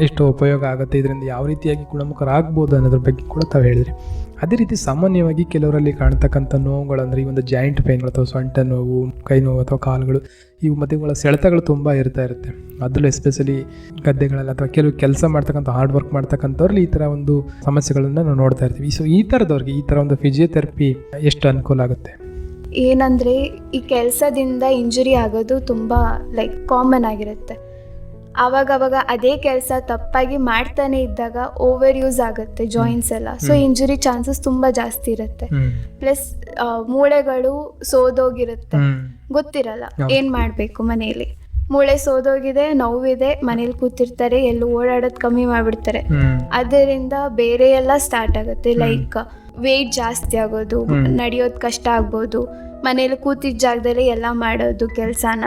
ಎಷ್ಟು ಉಪಯೋಗ ಆಗುತ್ತೆ ಇದರಿಂದ ಯಾವ ರೀತಿಯಾಗಿ ಗುಣಮುಖರಾಗ್ಬೋದು ಅನ್ನೋದ್ರ ಬಗ್ಗೆ ಕೂಡ ತಾವು ಹೇಳಿದ್ರಿ. ಅದೇ ರೀತಿ ಸಾಮಾನ್ಯವಾಗಿ ಕೆಲವರಲ್ಲಿ ಕಾಣ್ತಕ್ಕಂಥ ನೋವುಗಳಂದ್ರೆ ಈ ಒಂದು ಜಾಯಿಂಟ್ ಪೇನ್ಗಳು ಅಥವಾ ಸೊಂಟ ನೋವು, ಕೈ ನೋವು ಅಥವಾ ಕಾಲುಗಳು, ಇವು ಮತ್ತು ಇವುಗಳ ಸೆಳೆತಗಳು ತುಂಬ ಇರ್ತಾ ಇರುತ್ತೆ. ಅದರಲ್ಲೂ ಎಸ್ಪೆಷಲಿ ಗದ್ದೆಗಳಲ್ಲಿ ಅಥವಾ ಕೆಲವು ಕೆಲಸ ಮಾಡ್ತಕ್ಕಂಥ ಹಾರ್ಡ್ ವರ್ಕ್ ಮಾಡ್ತಕ್ಕಂಥವ್ರಲ್ಲಿ ಈ ಥರ ಒಂದು ಸಮಸ್ಯೆಗಳನ್ನು ನಾವು ನೋಡ್ತಾ ಇರ್ತೀವಿ. ಸೊ ಈ ಥರದವ್ರಿಗೆ ಈ ಥರ ಒಂದು ಫಿಸಿಯೋಥೆರಪಿ ಎಷ್ಟು ಅನುಕೂಲ ಆಗುತ್ತೆ? ಏನಂದರೆ ಈ ಕೆಲಸದಿಂದ ಇಂಜುರಿ ಆಗೋದು ತುಂಬ ಲೈಕ್ ಕಾಮನ್ ಆಗಿರುತ್ತೆ. ಆವಾಗವಾಗ ಅದೇ ಕೆಲಸ ತಪ್ಪಾಗಿ ಮಾಡ್ತಾನೆ ಇದ್ದಾಗ ಓವರ್ ಯೂಸ್ ಆಗುತ್ತೆ ಜಾಯಿಂಟ್ಸ್ ಎಲ್ಲ. ಸೊ ಇಂಜುರಿ ಚಾನ್ಸಸ್ ತುಂಬಾ ಜಾಸ್ತಿ ಇರುತ್ತೆ. ಪ್ಲಸ್ ಮೂಳೆಗಳು ಸೋದೋಗಿರುತ್ತೆ. ಗೊತ್ತಿರಲ್ಲ. ಏನ್ ಮಾಡ್ಬೇಕು ಮನೆಯಲ್ಲಿ. ಮೂಳೆ ಸೋದೋಗಿದೆ ನೋವಿದೆ ಮನೇಲಿ ಕೂತಿರ್ತಾರೆ ಎಲ್ಲೂ ಓಡಾಡೋದು ಕಮ್ಮಿ ಮಾಡ್ಬಿಡ್ತಾರೆ. ಅದರಿಂದ ಬೇರೆ ಎಲ್ಲ ಸ್ಟಾರ್ಟ್ ಆಗುತ್ತೆ. ಲೈಕ್ ವೆಯ್ಟ್ ಜಾಸ್ತಿ ಆಗೋದು. ನಡೆಯೋದು ಕಷ್ಟ ಆಗ್ಬೋದು ಮನೇಲಿ ಕೂತಿದ್ದ ಜಾಗದಲ್ಲಿ ಎಲ್ಲ ಮಾಡೋದು ಕೆಲಸನ.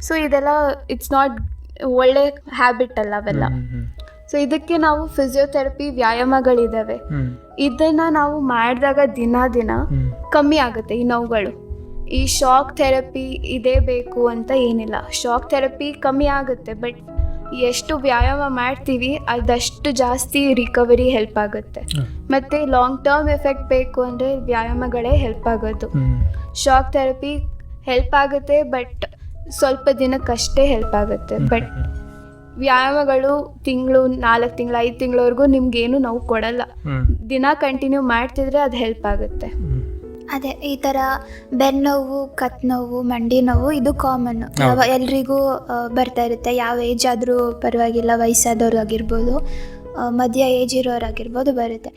ಸೊ ಇದೆಲ್ಲ ಇಟ್ಸ್ ನಾಟ್ ಒಳ್ಳೆ ಹ್ಯಾಬಿಟ್ ಅಲ್ಲ ಅವೆಲ್ಲ. ಸೊ ಇದಕ್ಕೆ ನಾವು ಫಿಸಿಯೋಥೆರಪಿ ವ್ಯಾಯಾಮಗಳಿದ್ದಾವೆ ಇದನ್ನ ನಾವು ಮಾಡಿದಾಗ ದಿನ ದಿನ ಕಮ್ಮಿ ಆಗುತ್ತೆ ಈ ನೋವುಗಳು. ಈ ಶಾಕ್ ಥೆರಪಿ ಇದೇ ಬೇಕು ಅಂತ ಏನಿಲ್ಲ. ಶಾಕ್ ಥೆರಪಿ ಕಮ್ಮಿ ಆಗುತ್ತೆ ಬಟ್ ಎಷ್ಟು ವ್ಯಾಯಾಮ ಮಾಡ್ತೀವಿ ಅದಷ್ಟು ಜಾಸ್ತಿ ರಿಕವರಿ ಹೆಲ್ಪ್ ಆಗುತ್ತೆ. ಮತ್ತೆ ಲಾಂಗ್ ಟರ್ಮ್ ಎಫೆಕ್ಟ್ ಬೇಕು ಅಂದರೆ ವ್ಯಾಯಾಮಗಳೇ ಹೆಲ್ಪ್ ಆಗೋದು. ಶಾಕ್ ಥೆರಪಿ ಹೆಲ್ಪ್ ಆಗುತ್ತೆ ಬಟ್ ಸ್ವಲ್ಪ ದಿನಕ್ಕಷ್ಟೇ ಹೆಲ್ಪ್ ಆಗುತ್ತೆ. ಬಟ್ ವ್ಯಾಯಾಮಗಳು ತಿಂಗಳು ನಾಲ್ಕು ತಿಂಗಳು ಐದು ತಿಂಗಳವರೆಗೂ ನಿಮ್ಗೇನು ನೋವು ಕೊಡಲ್ಲ. ದಿನ ಕಂಟಿನ್ಯೂ ಮಾಡ್ತಿದ್ರೆ ಅದು ಹೆಲ್ಪ್ ಆಗುತ್ತೆ. ಅದೇ ಈ ತರ ಬೆನ್ನೋವು ಕತ್ ನೋವು ಮಂಡಿ ನೋವು ಇದು ಕಾಮನ್. ಎಲ್ರಿಗೂ ಬರ್ತಾ ಇರುತ್ತೆ. ಯಾವ ಏಜ್ ಆದರೂ ಪರವಾಗಿಲ್ಲ ವಯಸ್ಸಾದವ್ರು ಆಗಿರ್ಬೋದು. ಮಧ್ಯ ಏಜ್ ಇರೋರಾಗಿರ್ಬೋದು ಬರುತ್ತೆ.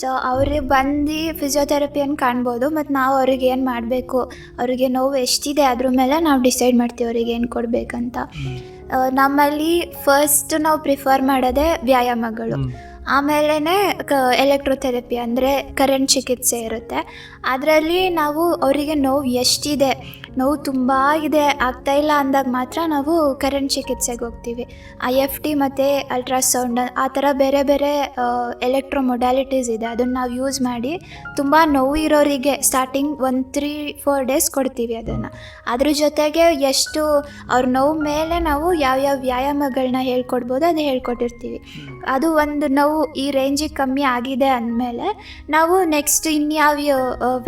ಸೊ ಅವ್ರಿಗೆ ಬಂದು ಫಿಸಿಯೋಥೆರಪಿಯನ್ನು ಕಾಣ್ಬೋದು ಮತ್ತು ನಾವು ಅವ್ರಿಗೆ ಏನು ಮಾಡಬೇಕು ಅವರಿಗೆ ನೋವು ಎಷ್ಟಿದೆ ಅದ್ರ ಮೇಲೆ ನಾವು ಡಿಸೈಡ್ ಮಾಡ್ತೀವಿ ಅವ್ರಿಗೆ ಏನು ಕೊಡಬೇಕಂತ. ನಮ್ಮಲ್ಲಿ ಫಸ್ಟ್ ನಾವು ಪ್ರಿಫರ್ ಮಾಡೋದೇ ವ್ಯಾಯಾಮಗಳು. ಆಮೇಲೆ ಕ ಎಲೆಕ್ಟ್ರೋಥೆರಪಿ ಅಂದರೆ ಕರೆಂಟ್ ಚಿಕಿತ್ಸೆ ಇರುತ್ತೆ. ಅದರಲ್ಲಿ ನಾವು ಅವರಿಗೆ ನೋವು ಎಷ್ಟಿದೆ ನೋವು ತುಂಬ ಇದೆ, ಆಗ್ತಾ ಇಲ್ಲ ಅಂದಾಗ ಮಾತ್ರ ನಾವು ಕರೆಂಟ್ ಚಿಕಿತ್ಸೆಗೆ ಹೋಗ್ತೀವಿ. ಐ ಎಫ್ ಟಿ ಮತ್ತು ಅಲ್ಟ್ರಾಸೌಂಡ್ ಆ ಥರ ಬೇರೆ ಬೇರೆ ಎಲೆಕ್ಟ್ರೋ ಮೊಡ್ಯಾಲಿಟೀಸ್ ಇದೆ. ಅದನ್ನು ನಾವು ಯೂಸ್ ಮಾಡಿ ತುಂಬ ನೋವು ಇರೋರಿಗೆ ಸ್ಟಾರ್ಟಿಂಗ್ ಒಂದು ತ್ರೀ ಫೋರ್ ಡೇಸ್ ಕೊಡ್ತೀವಿ ಅದನ್ನು. ಅದ್ರ ಜೊತೆಗೆ ಎಷ್ಟು ಅವ್ರ ನೋವು ಮೇಲೆ ನಾವು ಯಾವ್ಯಾವ ವ್ಯಾಯಾಮಗಳನ್ನ ಹೇಳ್ಕೊಡ್ಬೋದು ಅದು ಹೇಳ್ಕೊಟ್ಟಿರ್ತೀವಿ. ಅದು ಒಂದು ನೋವು ಈ ರೇಂಜಿಗೆ ಕಮ್ಮಿ ಆಗಿದೆ ಅಂದಮೇಲೆ ನಾವು ನೆಕ್ಸ್ಟ್ ಇನ್ಯಾವ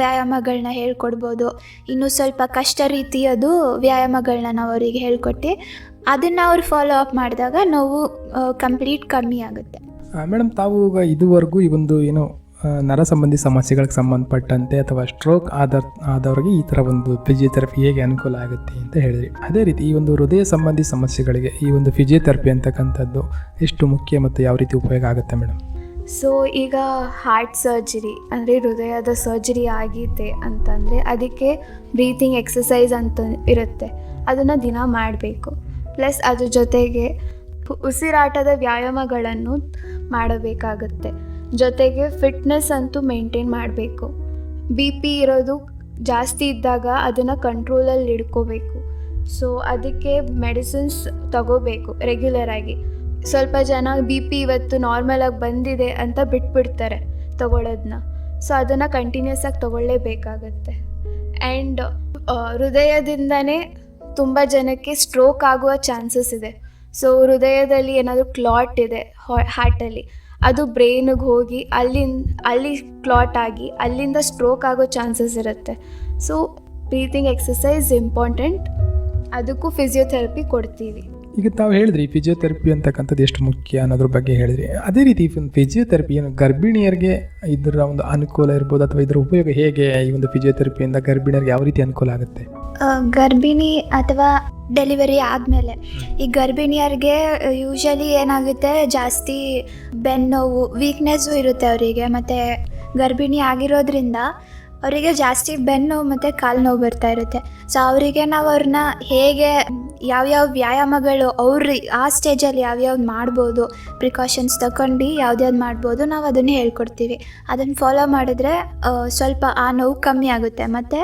ವ್ಯಾಯಾಮಗಳನ್ನ ಹೇಳ್ಕೊಡ್ಬೋದು. ಇನ್ನು ಸ್ವಲ್ಪ ಕಷ್ಟ ರೀತಿಯದು ವ್ಯಾಯಾಮಗಳನ್ನ ನಾವು ಅವರಿಗೆ ಹೇಳ್ಕೊಟ್ಟು ಅದನ್ನು ಅವ್ರು ಫಾಲೋ ಅಪ್ ಮಾಡಿದಾಗ ನೋವು ಕಂಪ್ಲೀಟ್ ಕಮ್ಮಿ ಆಗುತ್ತೆ. ಮೇಡಮ್ ತಾವು ಇದುವರೆಗೂ ಈ ಒಂದು ಏನು ನರ ಸಂಬಂಧಿ ಸಮಸ್ಯೆಗಳಿಗೆ ಸಂಬಂಧಪಟ್ಟಂತೆ ಅಥವಾ ಸ್ಟ್ರೋಕ್ ಆದ, ಆದವರಿಗೆ ಈ ಥರ ಒಂದು ಫಿಸಿಯೋಥೆರಪಿ ಹೇಗೆ ಅನುಕೂಲ ಆಗುತ್ತೆ ಅಂತ ಹೇಳಿದ್ರಿ. ಅದೇ ರೀತಿ ಈ ಒಂದು ಹೃದಯ ಸಂಬಂಧಿ ಸಮಸ್ಯೆಗಳಿಗೆ ಈ ಒಂದು ಫಿಸಿಯೋಥೆರಪಿ ಅಂತಕ್ಕಂಥದ್ದು ಎಷ್ಟು ಮುಖ್ಯ ಮತ್ತು ಯಾವ ರೀತಿ ಉಪಯೋಗ ಆಗುತ್ತೆ ಮೇಡಮ್ ಸೊ ಈಗ ಹಾರ್ಟ್ ಸರ್ಜರಿ ಅಂದರೆ ಹೃದಯದ ಸರ್ಜರಿ ಆಗಿದೆ ಅಂತಂದರೆ ಅದಕ್ಕೆ ಬ್ರೀತಿಂಗ್ ಎಕ್ಸಸೈಸ್ ಅಂತ ಇರುತ್ತೆ. ಅದನ್ನು ದಿನ ಮಾಡಬೇಕು. ಪ್ಲಸ್ ಅದ್ರ ಜೊತೆಗೆ ಉಸಿರಾಟದ ವ್ಯಾಯಾಮಗಳನ್ನು ಮಾಡಬೇಕಾಗುತ್ತೆ. ಜೊತೆಗೆ ಫಿಟ್ನೆಸ್ ಅಂತೂ ಮೇಂಟೈನ್ ಮಾಡಬೇಕು. ಬಿ ಪಿ ಇರೋದು ಜಾಸ್ತಿ ಇದ್ದಾಗ ಅದನ್ನು ಕಂಟ್ರೋಲಲ್ಲಿ ಇಡ್ಕೋಬೇಕು ಸೊ ಅದಕ್ಕೆ ಮೆಡಿಸಿನ್ಸ್ ತಗೋಬೇಕು ರೆಗ್ಯುಲರ್ ಆಗಿ. ಸ್ವಲ್ಪ ಜನ ಬಿ ಪಿ ಇವತ್ತು ನಾರ್ಮಲಾಗಿ ಬಂದಿದೆ ಅಂತ ಬಿಟ್ಬಿಡ್ತಾರೆ ತಗೊಳ್ಳೋದನ್ನ ಸೊ ಅದನ್ನು ಕಂಟಿನ್ಯೂಸ್ ಆಗಿ ತಗೊಳ್ಳೇಬೇಕಾಗತ್ತೆ. ಆ್ಯಂಡ್ ಹೃದಯದಿಂದನೇ ತುಂಬ ಜನಕ್ಕೆ ಸ್ಟ್ರೋಕ್ ಆಗುವ ಚಾನ್ಸಸ್ ಇದೆ. ಸೊ ಹೃದಯದಲ್ಲಿ ಏನಾದರೂ ಕ್ಲಾಟ್ ಇದೆ ಹಾರ್ಟಲ್ಲಿ ಅದು ಬ್ರೈನಿಗೆ ಹೋಗಿ ಅಲ್ಲಿಂದ ಅಲ್ಲಿ ಕ್ಲಾಟ್ ಆಗಿ ಅಲ್ಲಿಂದ ಸ್ಟ್ರೋಕ್ ಆಗೋ ಚಾನ್ಸಸ್ ಇರುತ್ತೆ. ಸೊ ಬ್ರೀತಿಂಗ್ ಎಕ್ಸಸೈಸ್ ಇಂಪಾರ್ಟೆಂಟ್ ಅದಕ್ಕೂ ಫಿಸಿಯೋಥೆರಪಿ ಕೊಡ್ತೀವಿ. ಈಗ ತಾವು ಹೇಳಿದ್ರಿ ಫಿಸಿಯೋಥೆರಪಿ ಅಂತಕ್ಕಂಥದ್ದು ಎಷ್ಟು ಮುಖ್ಯ ಅನ್ನೋದ್ರ ಬಗ್ಗೆ ಹೇಳಿದ್ರಿ. ಅದೇ ರೀತಿ ಫಿಸಿಯೋಥೆರಪಿ ಏನು ಗರ್ಭಿಣಿಯರಿಗೆ ಇದರ ಒಂದು ಅನುಕೂಲ ಇರ್ಬೋದು ಅಥವಾ ಇದರ ಉಪಯೋಗ ಹೇಗೆ ಈ ಒಂದು ಫಿಸಿಯೋಥೆರಪಿಯಿಂದ ಗರ್ಭಿಣಿಯರಿಗೆ ಯಾವ ರೀತಿ ಅನುಕೂಲ ಆಗುತ್ತೆ? ಗರ್ಭಿಣಿ ಅಥವಾ ಡೆಲಿವರಿ ಆದಮೇಲೆ ಈ ಗರ್ಭಿಣಿಯರಿಗೆ ಯೂಶಲಿ ಏನಾಗುತ್ತೆ, ಜಾಸ್ತಿ ಬೆನ್ನೋವು ವೀಕ್ನೆಸ್ಸು ಇರುತ್ತೆ ಅವರಿಗೆ. ಮತ್ತು ಗರ್ಭಿಣಿ ಆಗಿರೋದ್ರಿಂದ ಅವರಿಗೆ ಜಾಸ್ತಿ ಬೆನ್ನು ಮತ್ತು ಕಾಲು ನೋವು ಬರ್ತಾ ಇರುತ್ತೆ. ಸೊ ಅವರಿಗೆ ನಾವು ಅವ್ರನ್ನ ಹೇಗೆ ಯಾವ್ಯಾವ ವ್ಯಾಯಾಮಗಳು ಅವ್ರ ಆ ಸ್ಟೇಜಲ್ಲಿ ಯಾವ್ಯಾವ್ದು ಮಾಡ್ಬೋದು ಪ್ರಿಕಾಷನ್ಸ್ ತಗೊಂಡು ಯಾವ್ದ್ಯಾವ್ದು ಮಾಡ್ಬೋದು ನಾವು ಅದನ್ನು ಹೇಳ್ಕೊಡ್ತೀವಿ. ಅದನ್ನು ಫಾಲೋ ಮಾಡಿದ್ರೆ ಸ್ವಲ್ಪ ಆ ನೋವು ಕಮ್ಮಿ ಆಗುತ್ತೆ. ಮತ್ತು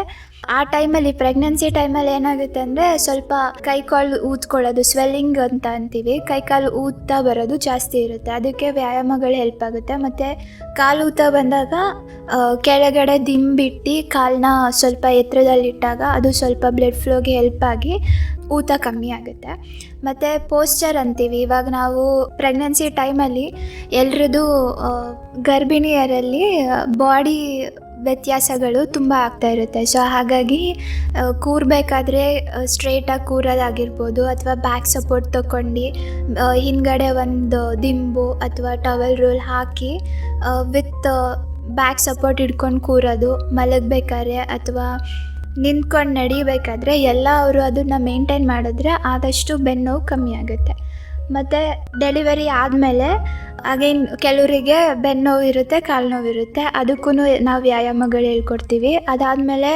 ಆ ಟೈಮಲ್ಲಿ ಪ್ರೆಗ್ನೆನ್ಸಿ ಟೈಮಲ್ಲಿ ಏನಾಗುತ್ತೆ ಅಂದರೆ ಸ್ವಲ್ಪ ಕೈ ಕಾಲು ಊದ್ಕೊಳ್ಳೋದು ಸ್ವೆಲ್ಲಿಂಗ್ ಅಂತ ಅಂತೀವಿ. ಕೈ ಕಾಲು ಊದ್ತಾ ಬರೋದು ಜಾಸ್ತಿ ಇರುತ್ತೆ. ಅದಕ್ಕೆ ವ್ಯಾಯಾಮಗಳು ಹೆಲ್ಪ್ ಆಗುತ್ತೆ. ಮತ್ತು ಕಾಲು ಊತ ಬಂದಾಗ ಕೆಳಗಡೆ ದಿಂಬಿಟ್ಟು ಕಾಲನ್ನ ಸ್ವಲ್ಪ ಎತ್ತರದಲ್ಲಿಟ್ಟಾಗ ಅದು ಸ್ವಲ್ಪ ಬ್ಲಡ್ ಫ್ಲೋಗೆ ಹೆಲ್ಪ್ ಆಗಿ ಊತ ಕಮ್ಮಿ ಆಗುತ್ತೆ. ಮತ್ತು ಪೋಸ್ಚರ್ ಅಂತೀವಿ. ಇವಾಗ ನಾವು ಪ್ರೆಗ್ನೆನ್ಸಿ ಟೈಮಲ್ಲಿ ಎಲ್ರದ್ದು ಗರ್ಭಿಣಿಯರಲ್ಲಿ ಬಾಡಿ ವ್ಯತ್ಯಾಸಗಳು ತುಂಬ ಆಗ್ತಾ ಇರುತ್ತೆ. ಸೊ ಹಾಗಾಗಿ ಕೂರ್ಬೇಕಾದ್ರೆ ಸ್ಟ್ರೇಟಾಗಿ ಕೂರೋದಾಗಿರ್ಬೋದು ಅಥವಾ ಬ್ಯಾಕ್ ಸಪೋರ್ಟ್ ತೊಗೊಂಡು ಹಿಂದ್ಗಡೆ ಒಂದು ದಿಂಬು ಅಥವಾ ಟವಲ್ ರೋಲ್ ಹಾಕಿ ವಿತ್ ಬ್ಯಾಕ್ ಸಪೋರ್ಟ್ ಹಿಡ್ಕೊಂಡು ಕೂರೋದು, ಮಲಗಬೇಕಾದ್ರೆ ಅಥವಾ ನಿಂತ್ಕೊಂಡು ನಡಿಬೇಕಾದ್ರೆ ಎಲ್ಲ ಅವರು ಅದನ್ನು ಮೇಂಟೈನ್ ಮಾಡಿದ್ರೆ ಆದಷ್ಟು ಬೆನ್ನೋವು ಕಮ್ಮಿ ಆಗುತ್ತೆ. ಮತ್ತು ಡೆಲಿವರಿ ಆದಮೇಲೆ ಅಗೇನ್ ಕೆಲವರಿಗೆ ಬೆನ್ನು ಇರುತ್ತೆ, ಕಾಲು ನೋವು ಇರುತ್ತೆ. ಅದಕ್ಕೂ ನಾವು ವ್ಯಾಯಾಮಗಳು ಹೇಳ್ಕೊಡ್ತೀವಿ. ಅದಾದಮೇಲೆ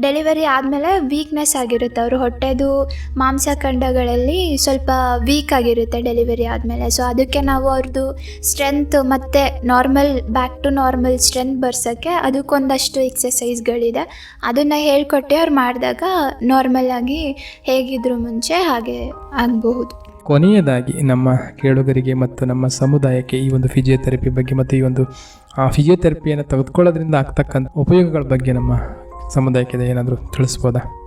ಡೆಲಿವರಿ ಆದಮೇಲೆ ವೀಕ್ನೆಸ್ ಆಗಿರುತ್ತೆ ಅವರು. ಹೊಟ್ಟೆದು ಮಾಂಸಖಂಡಗಳಲ್ಲಿ ಸ್ವಲ್ಪ ವೀಕ್ ಆಗಿರುತ್ತೆ ಡೆಲಿವರಿ ಆದಮೇಲೆ. ಸೊ ಅದಕ್ಕೆ ನಾವು ಅವ್ರದ್ದು ಸ್ಟ್ರೆಂತ್ ಮತ್ತು normal back to normal strength ಬರ್ಸೋಕ್ಕೆ ಅದಕ್ಕೊಂದಷ್ಟು ಎಕ್ಸಸೈಸ್ಗಳಿದೆ ಅದನ್ನು ಹೇಳ್ಕೊಟ್ಟೆ ಅವ್ರು ಮಾಡಿದಾಗ ನಾರ್ಮಲ್ ಆಗಿ ಹೇಗಿದ್ರು ಮುಂಚೆ ಹಾಗೆ ಆಗಬಹುದು. ಕೊನೆಯದಾಗಿ ನಮ್ಮ ಕೇಳುಗರಿಗೆ ಮತ್ತು ನಮ್ಮ ಸಮುದಾಯಕ್ಕೆ ಈ ಒಂದು ಫಿಜಿಯೋಥೆರಪಿ ಬಗ್ಗೆ ಮತ್ತು ಈ ಒಂದು, ಆ ಫಿಜಿಯೋಥೆರಪಿಯನ್ನು ತೆಗೆದುಕೊಳ್ಳೋದ್ರಿಂದ ಆಗ್ತಕ್ಕಂಥ ಉಪಯೋಗಗಳ ಬಗ್ಗೆ ನಮ್ಮ ಸಮುದಾಯಕ್ಕೆ ಏನಾದರೂ ತಿಳಿಸ್ಬೋದಾ?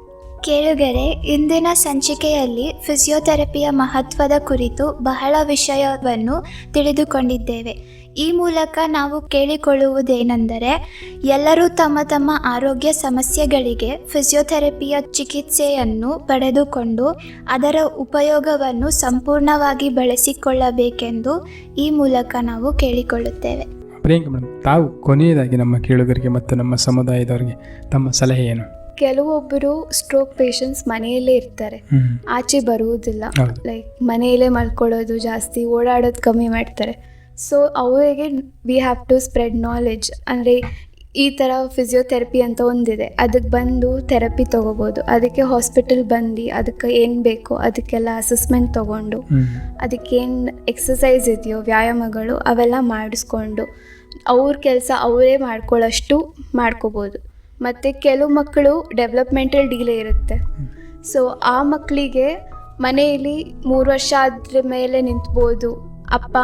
ಕೇಳುಗರೆ, ಇಂದಿನ ಸಂಚಿಕೆಯಲ್ಲಿ ಫಿಸಿಯೋಥೆರಪಿಯ ಮಹತ್ವದ ಕುರಿತು ಬಹಳ ವಿಷಯವನ್ನು ತಿಳಿದುಕೊಂಡಿದ್ದೇವೆ. ಈ ಮೂಲಕ ನಾವು ಕೇಳಿಕೊಳ್ಳುವುದೇನೆಂದರೆ, ಎಲ್ಲರೂ ತಮ್ಮ ತಮ್ಮ ಆರೋಗ್ಯ ಸಮಸ್ಯೆಗಳಿಗೆ ಫಿಸಿಯೋಥೆರಪಿಯ ಚಿಕಿತ್ಸೆಯನ್ನು ಪಡೆದುಕೊಂಡು ಅದರ ಉಪಯೋಗವನ್ನು ಸಂಪೂರ್ಣವಾಗಿ ಬಳಸಿಕೊಳ್ಳಬೇಕೆಂದು ಈ ಮೂಲಕ ನಾವು ಕೇಳಿಕೊಳ್ಳುತ್ತೇವೆ. ಪ್ರಿಯಾಂಕ ಮೇಡಮ್, ತಾವು ಕೊನೆಯದಾಗಿ ನಮ್ಮ ಕೇಳುಗರಿಗೆ ಮತ್ತು ನಮ್ಮ ಸಮುದಾಯದವರಿಗೆ ತಮ್ಮ ಸಲಹೆ ಏನು? ಕೆಲವೊಬ್ಬರು ಸ್ಟ್ರೋಕ್ ಪೇಷಂಟ್ಸ್ ಮನೆಯಲ್ಲೇ ಇರ್ತಾರೆ. ಆಚೆ ಬರುವುದಿಲ್ಲ. ಲೈಕ್ ಮನೆಯಲ್ಲೇ ಮಲ್ಕೊಳ್ಳೋದು ಜಾಸ್ತಿ ಓಡಾಡೋದು ಕಮ್ಮಿ ಮಾಡ್ತಾರೆ. ಸೊ ಅವರಿಗೆ we have to spread knowledge ಅಂದರೆ ಈ ಥರ ಫಿಸಿಯೋಥೆರಪಿ ಅಂತ ಒಂದಿದೆ. ಅದಕ್ಕೆ ಬಂದು ಥೆರಪಿ ತೊಗೋಬೋದು. ಅದಕ್ಕೆ ಹಾಸ್ಪಿಟಲ್ ಬಂದು ಅದಕ್ಕೆ ಏನು ಬೇಕೋ ಅದಕ್ಕೆಲ್ಲ ಅಸೆಸ್ಮೆಂಟ್ ತೊಗೊಂಡು ಅದಕ್ಕೇನು ಎಕ್ಸಸೈಸ್ ಇದೆಯೋ ವ್ಯಾಯಾಮಗಳು ಅವೆಲ್ಲ ಮಾಡಿಸ್ಕೊಂಡು ಅವ್ರ ಕೆಲಸ ಅವರೇ ಮಾಡ್ಕೊಳ್ಳೋಷ್ಟು ಮಾಡ್ಕೋಬೋದು. ಮತ್ತು ಕೆಲವು ಮಕ್ಕಳು ಡೆವಲಪ್ಮೆಂಟಲ್ ಡಿಲೇ ಇರುತ್ತೆ. ಸೊ ಆ ಮಕ್ಕಳಿಗೆ ಮನೆಯಲ್ಲಿ ಮೂರು ವರ್ಷ ಆದ್ರ ಮೇಲೆ ನಿಂತ್ಬೋದು. ಅಪ್ಪ,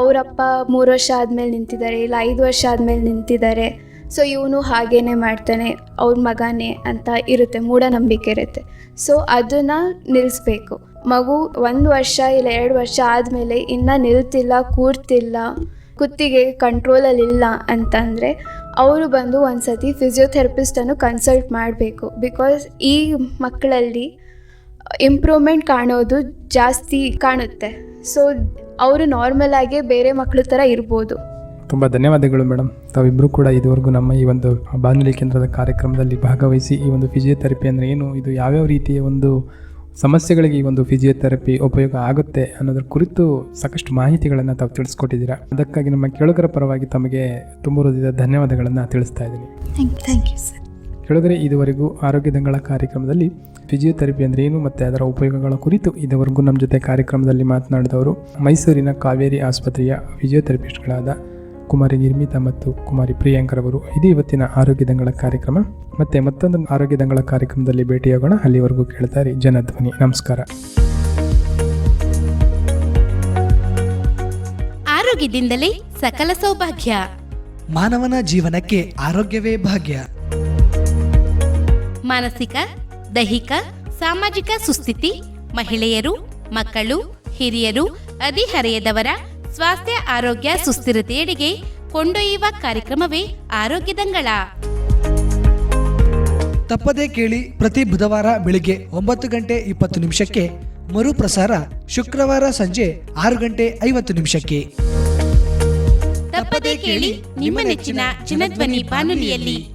ಅವರಪ್ಪ ಮೂರು ವರ್ಷ ಆದಮೇಲೆ ನಿಂತಿದ್ದಾರೆ, ಇಲ್ಲ ಐದು ವರ್ಷ ಆದಮೇಲೆ ನಿಂತಿದ್ದಾರೆ. ಸೊ ಇವನು ಹಾಗೇನೆ ಮಾಡ್ತಾನೆ, ಅವ್ರ ಮಗನೇ ಅಂತ ಇರುತ್ತೆ, ಮೂಢನಂಬಿಕೆ ಇರುತ್ತೆ. ಸೊ ಅದನ್ನು ನಿಲ್ಲಿಸ್ಬೇಕು ಮಗು ಒಂದು ವರ್ಷ ಇಲ್ಲ ಎರಡು ವರ್ಷ ಆದಮೇಲೆ ಇನ್ನೂ ನಿಲ್ತಿಲ್ಲ, ಕೂರ್ತಿಲ್ಲ, ಕುತ್ತಿಗೆ ಕಂಟ್ರೋಲಲ್ಲಿ ಇಲ್ಲ ಅಂತಂದರೆ ಅವರು ಬಂದು ಒಂದು ಸತಿ ಫಿಸಿಯೋಥೆರಪಿಸ್ಟನ್ನು ಕನ್ಸಲ್ಟ್ ಮಾಡಬೇಕು. ಬಿಕಾಸ್ ಈ ಮಕ್ಕಳಲ್ಲಿ ಇಂಪ್ರೂವ್ಮೆಂಟ್ ಕಾಣೋದು ಜಾಸ್ತಿ ಕಾಣುತ್ತೆ. ಸೊ ಅವರು ನಾರ್ಮಲ್ ಆಗಿ ಬೇರೆ ಮಕ್ಕಳ ಥರ ಇರ್ಬೋದು. ತುಂಬ ಧನ್ಯವಾದಗಳು ಮೇಡಮ್ ತಾವಿಬ್ಬರು ಕೂಡ ಇದುವರೆಗೂ ನಮ್ಮ ಈ ಒಂದು ಬಾನುಲಿ ಕೇಂದ್ರದ ಕಾರ್ಯಕ್ರಮದಲ್ಲಿ ಭಾಗವಹಿಸಿ ಈ ಒಂದು ಫಿಸಿಯೋಥೆರಪಿ ಅಂದರೆ ಏನು, ಇದು ಯಾವ್ಯಾವ ರೀತಿಯ ಒಂದು ಸಮಸ್ಯೆಗಳಿಗೆ ಈ ಒಂದು ಫಿಸಿಯೋಥೆರಪಿ ಉಪಯೋಗ ಆಗುತ್ತೆ ಅನ್ನೋದ್ರ ಕುರಿತು ಸಾಕಷ್ಟು ಮಾಹಿತಿಗಳನ್ನು ತಾವು ತಿಳಿಸ್ಕೊಟ್ಟಿದ್ದೀರಾ. ಅದಕ್ಕಾಗಿ ನಮ್ಮ ಕೇಳುಗರ ಪರವಾಗಿ ತಮಗೆ ತುಂಬ ಹೃದಯದ ಧನ್ಯವಾದಗಳನ್ನು ತಿಳಿಸ್ತಾ ಇದ್ದೀನಿ. ಕೇಳಿದರೆ ಇದುವರೆಗೂ ಆರೋಗ್ಯ ದಂಗಳ ಕಾರ್ಯಕ್ರಮದಲ್ಲಿ ಫಿಸಿಯೋಥೆರಪಿ ಅಂದರೆ ಏನು ಮತ್ತು ಅದರ ಉಪಯೋಗಗಳ ಕುರಿತು ಇದುವರೆಗೂ ನಮ್ಮ ಜೊತೆ ಕಾರ್ಯಕ್ರಮದಲ್ಲಿ ಮಾತನಾಡಿದವರು ಮೈಸೂರಿನ ಕಾವೇರಿ ಆಸ್ಪತ್ರೆಯ ಫಿಸಿಯೋಥೆರಪಿಸ್ಟ್ಗಳಾದ ಕುಮಾರಿ ನಿರ್ಮಿತಾ ಮತ್ತು ಕುಮಾರಿ ಪ್ರಿಯಾಂಕರವರು ಇದು ಇವತ್ತಿನ ಆರೋಗ್ಯ ದಂಗಳ ಕಾರ್ಯಕ್ರಮ. ಮತ್ತೆ ಮತ್ತೊಂದು ಆರೋಗ್ಯ ದಂಗಳ ಕಾರ್ಯಕ್ರಮದಲ್ಲಿ ಭೇಟಿಯಾಗೋಣ. ಅಲ್ಲಿವರೆಗೂ ಕೇಳ್ತಾರೆ ಜನಧ್ವನಿ ನಮಸ್ಕಾರ. ಆರೋಗ್ಯದಿಂದಲೇ ಸಕಲ ಸೌಭಾಗ್ಯ. ಮಾನವನ ಜೀವನಕ್ಕೆ ಆರೋಗ್ಯವೇ ಭಾಗ್ಯ. ಮಾನಸಿಕ ದೈಹಿಕ ಸಾಮಾಜಿಕ ಸುಸ್ಥಿತಿ ಮಹಿಳೆಯರು ಮಕ್ಕಳು ಹಿರಿಯರು ಹದಿಹರೆಯದವರ ಸ್ವಾಸ್ಥ್ಯ ಆರೋಗ್ಯ ಸುಸ್ಥಿರತೆಯೆಡೆಗೆ ಕೊಂಡೊಯ್ಯುವ ಕಾರ್ಯಕ್ರಮವೇ ಆರೋಗ್ಯದಂಗಳ ತಪ್ಪದೇ ಕೇಳಿ ಪ್ರತಿ ಬುಧವಾರ ಬೆಳಿಗ್ಗೆ ಒಂಬತ್ತು ಗಂಟೆ ಇಪ್ಪತ್ತು ನಿಮಿಷಕ್ಕೆ ಮರುಪ್ರಸಾರ ಶುಕ್ರವಾರ ಸಂಜೆ ಆರು ಗಂಟೆ ಐವತ್ತು ನಿಮಿಷಕ್ಕೆ. ತಪ್ಪದೇ ಕೇಳಿ ನಿಮ್ಮ ನೆಚ್ಚಿನ ಚಿನ್ನಧ್ವನಿ ಬಾನುಲಿಯಲ್ಲಿ.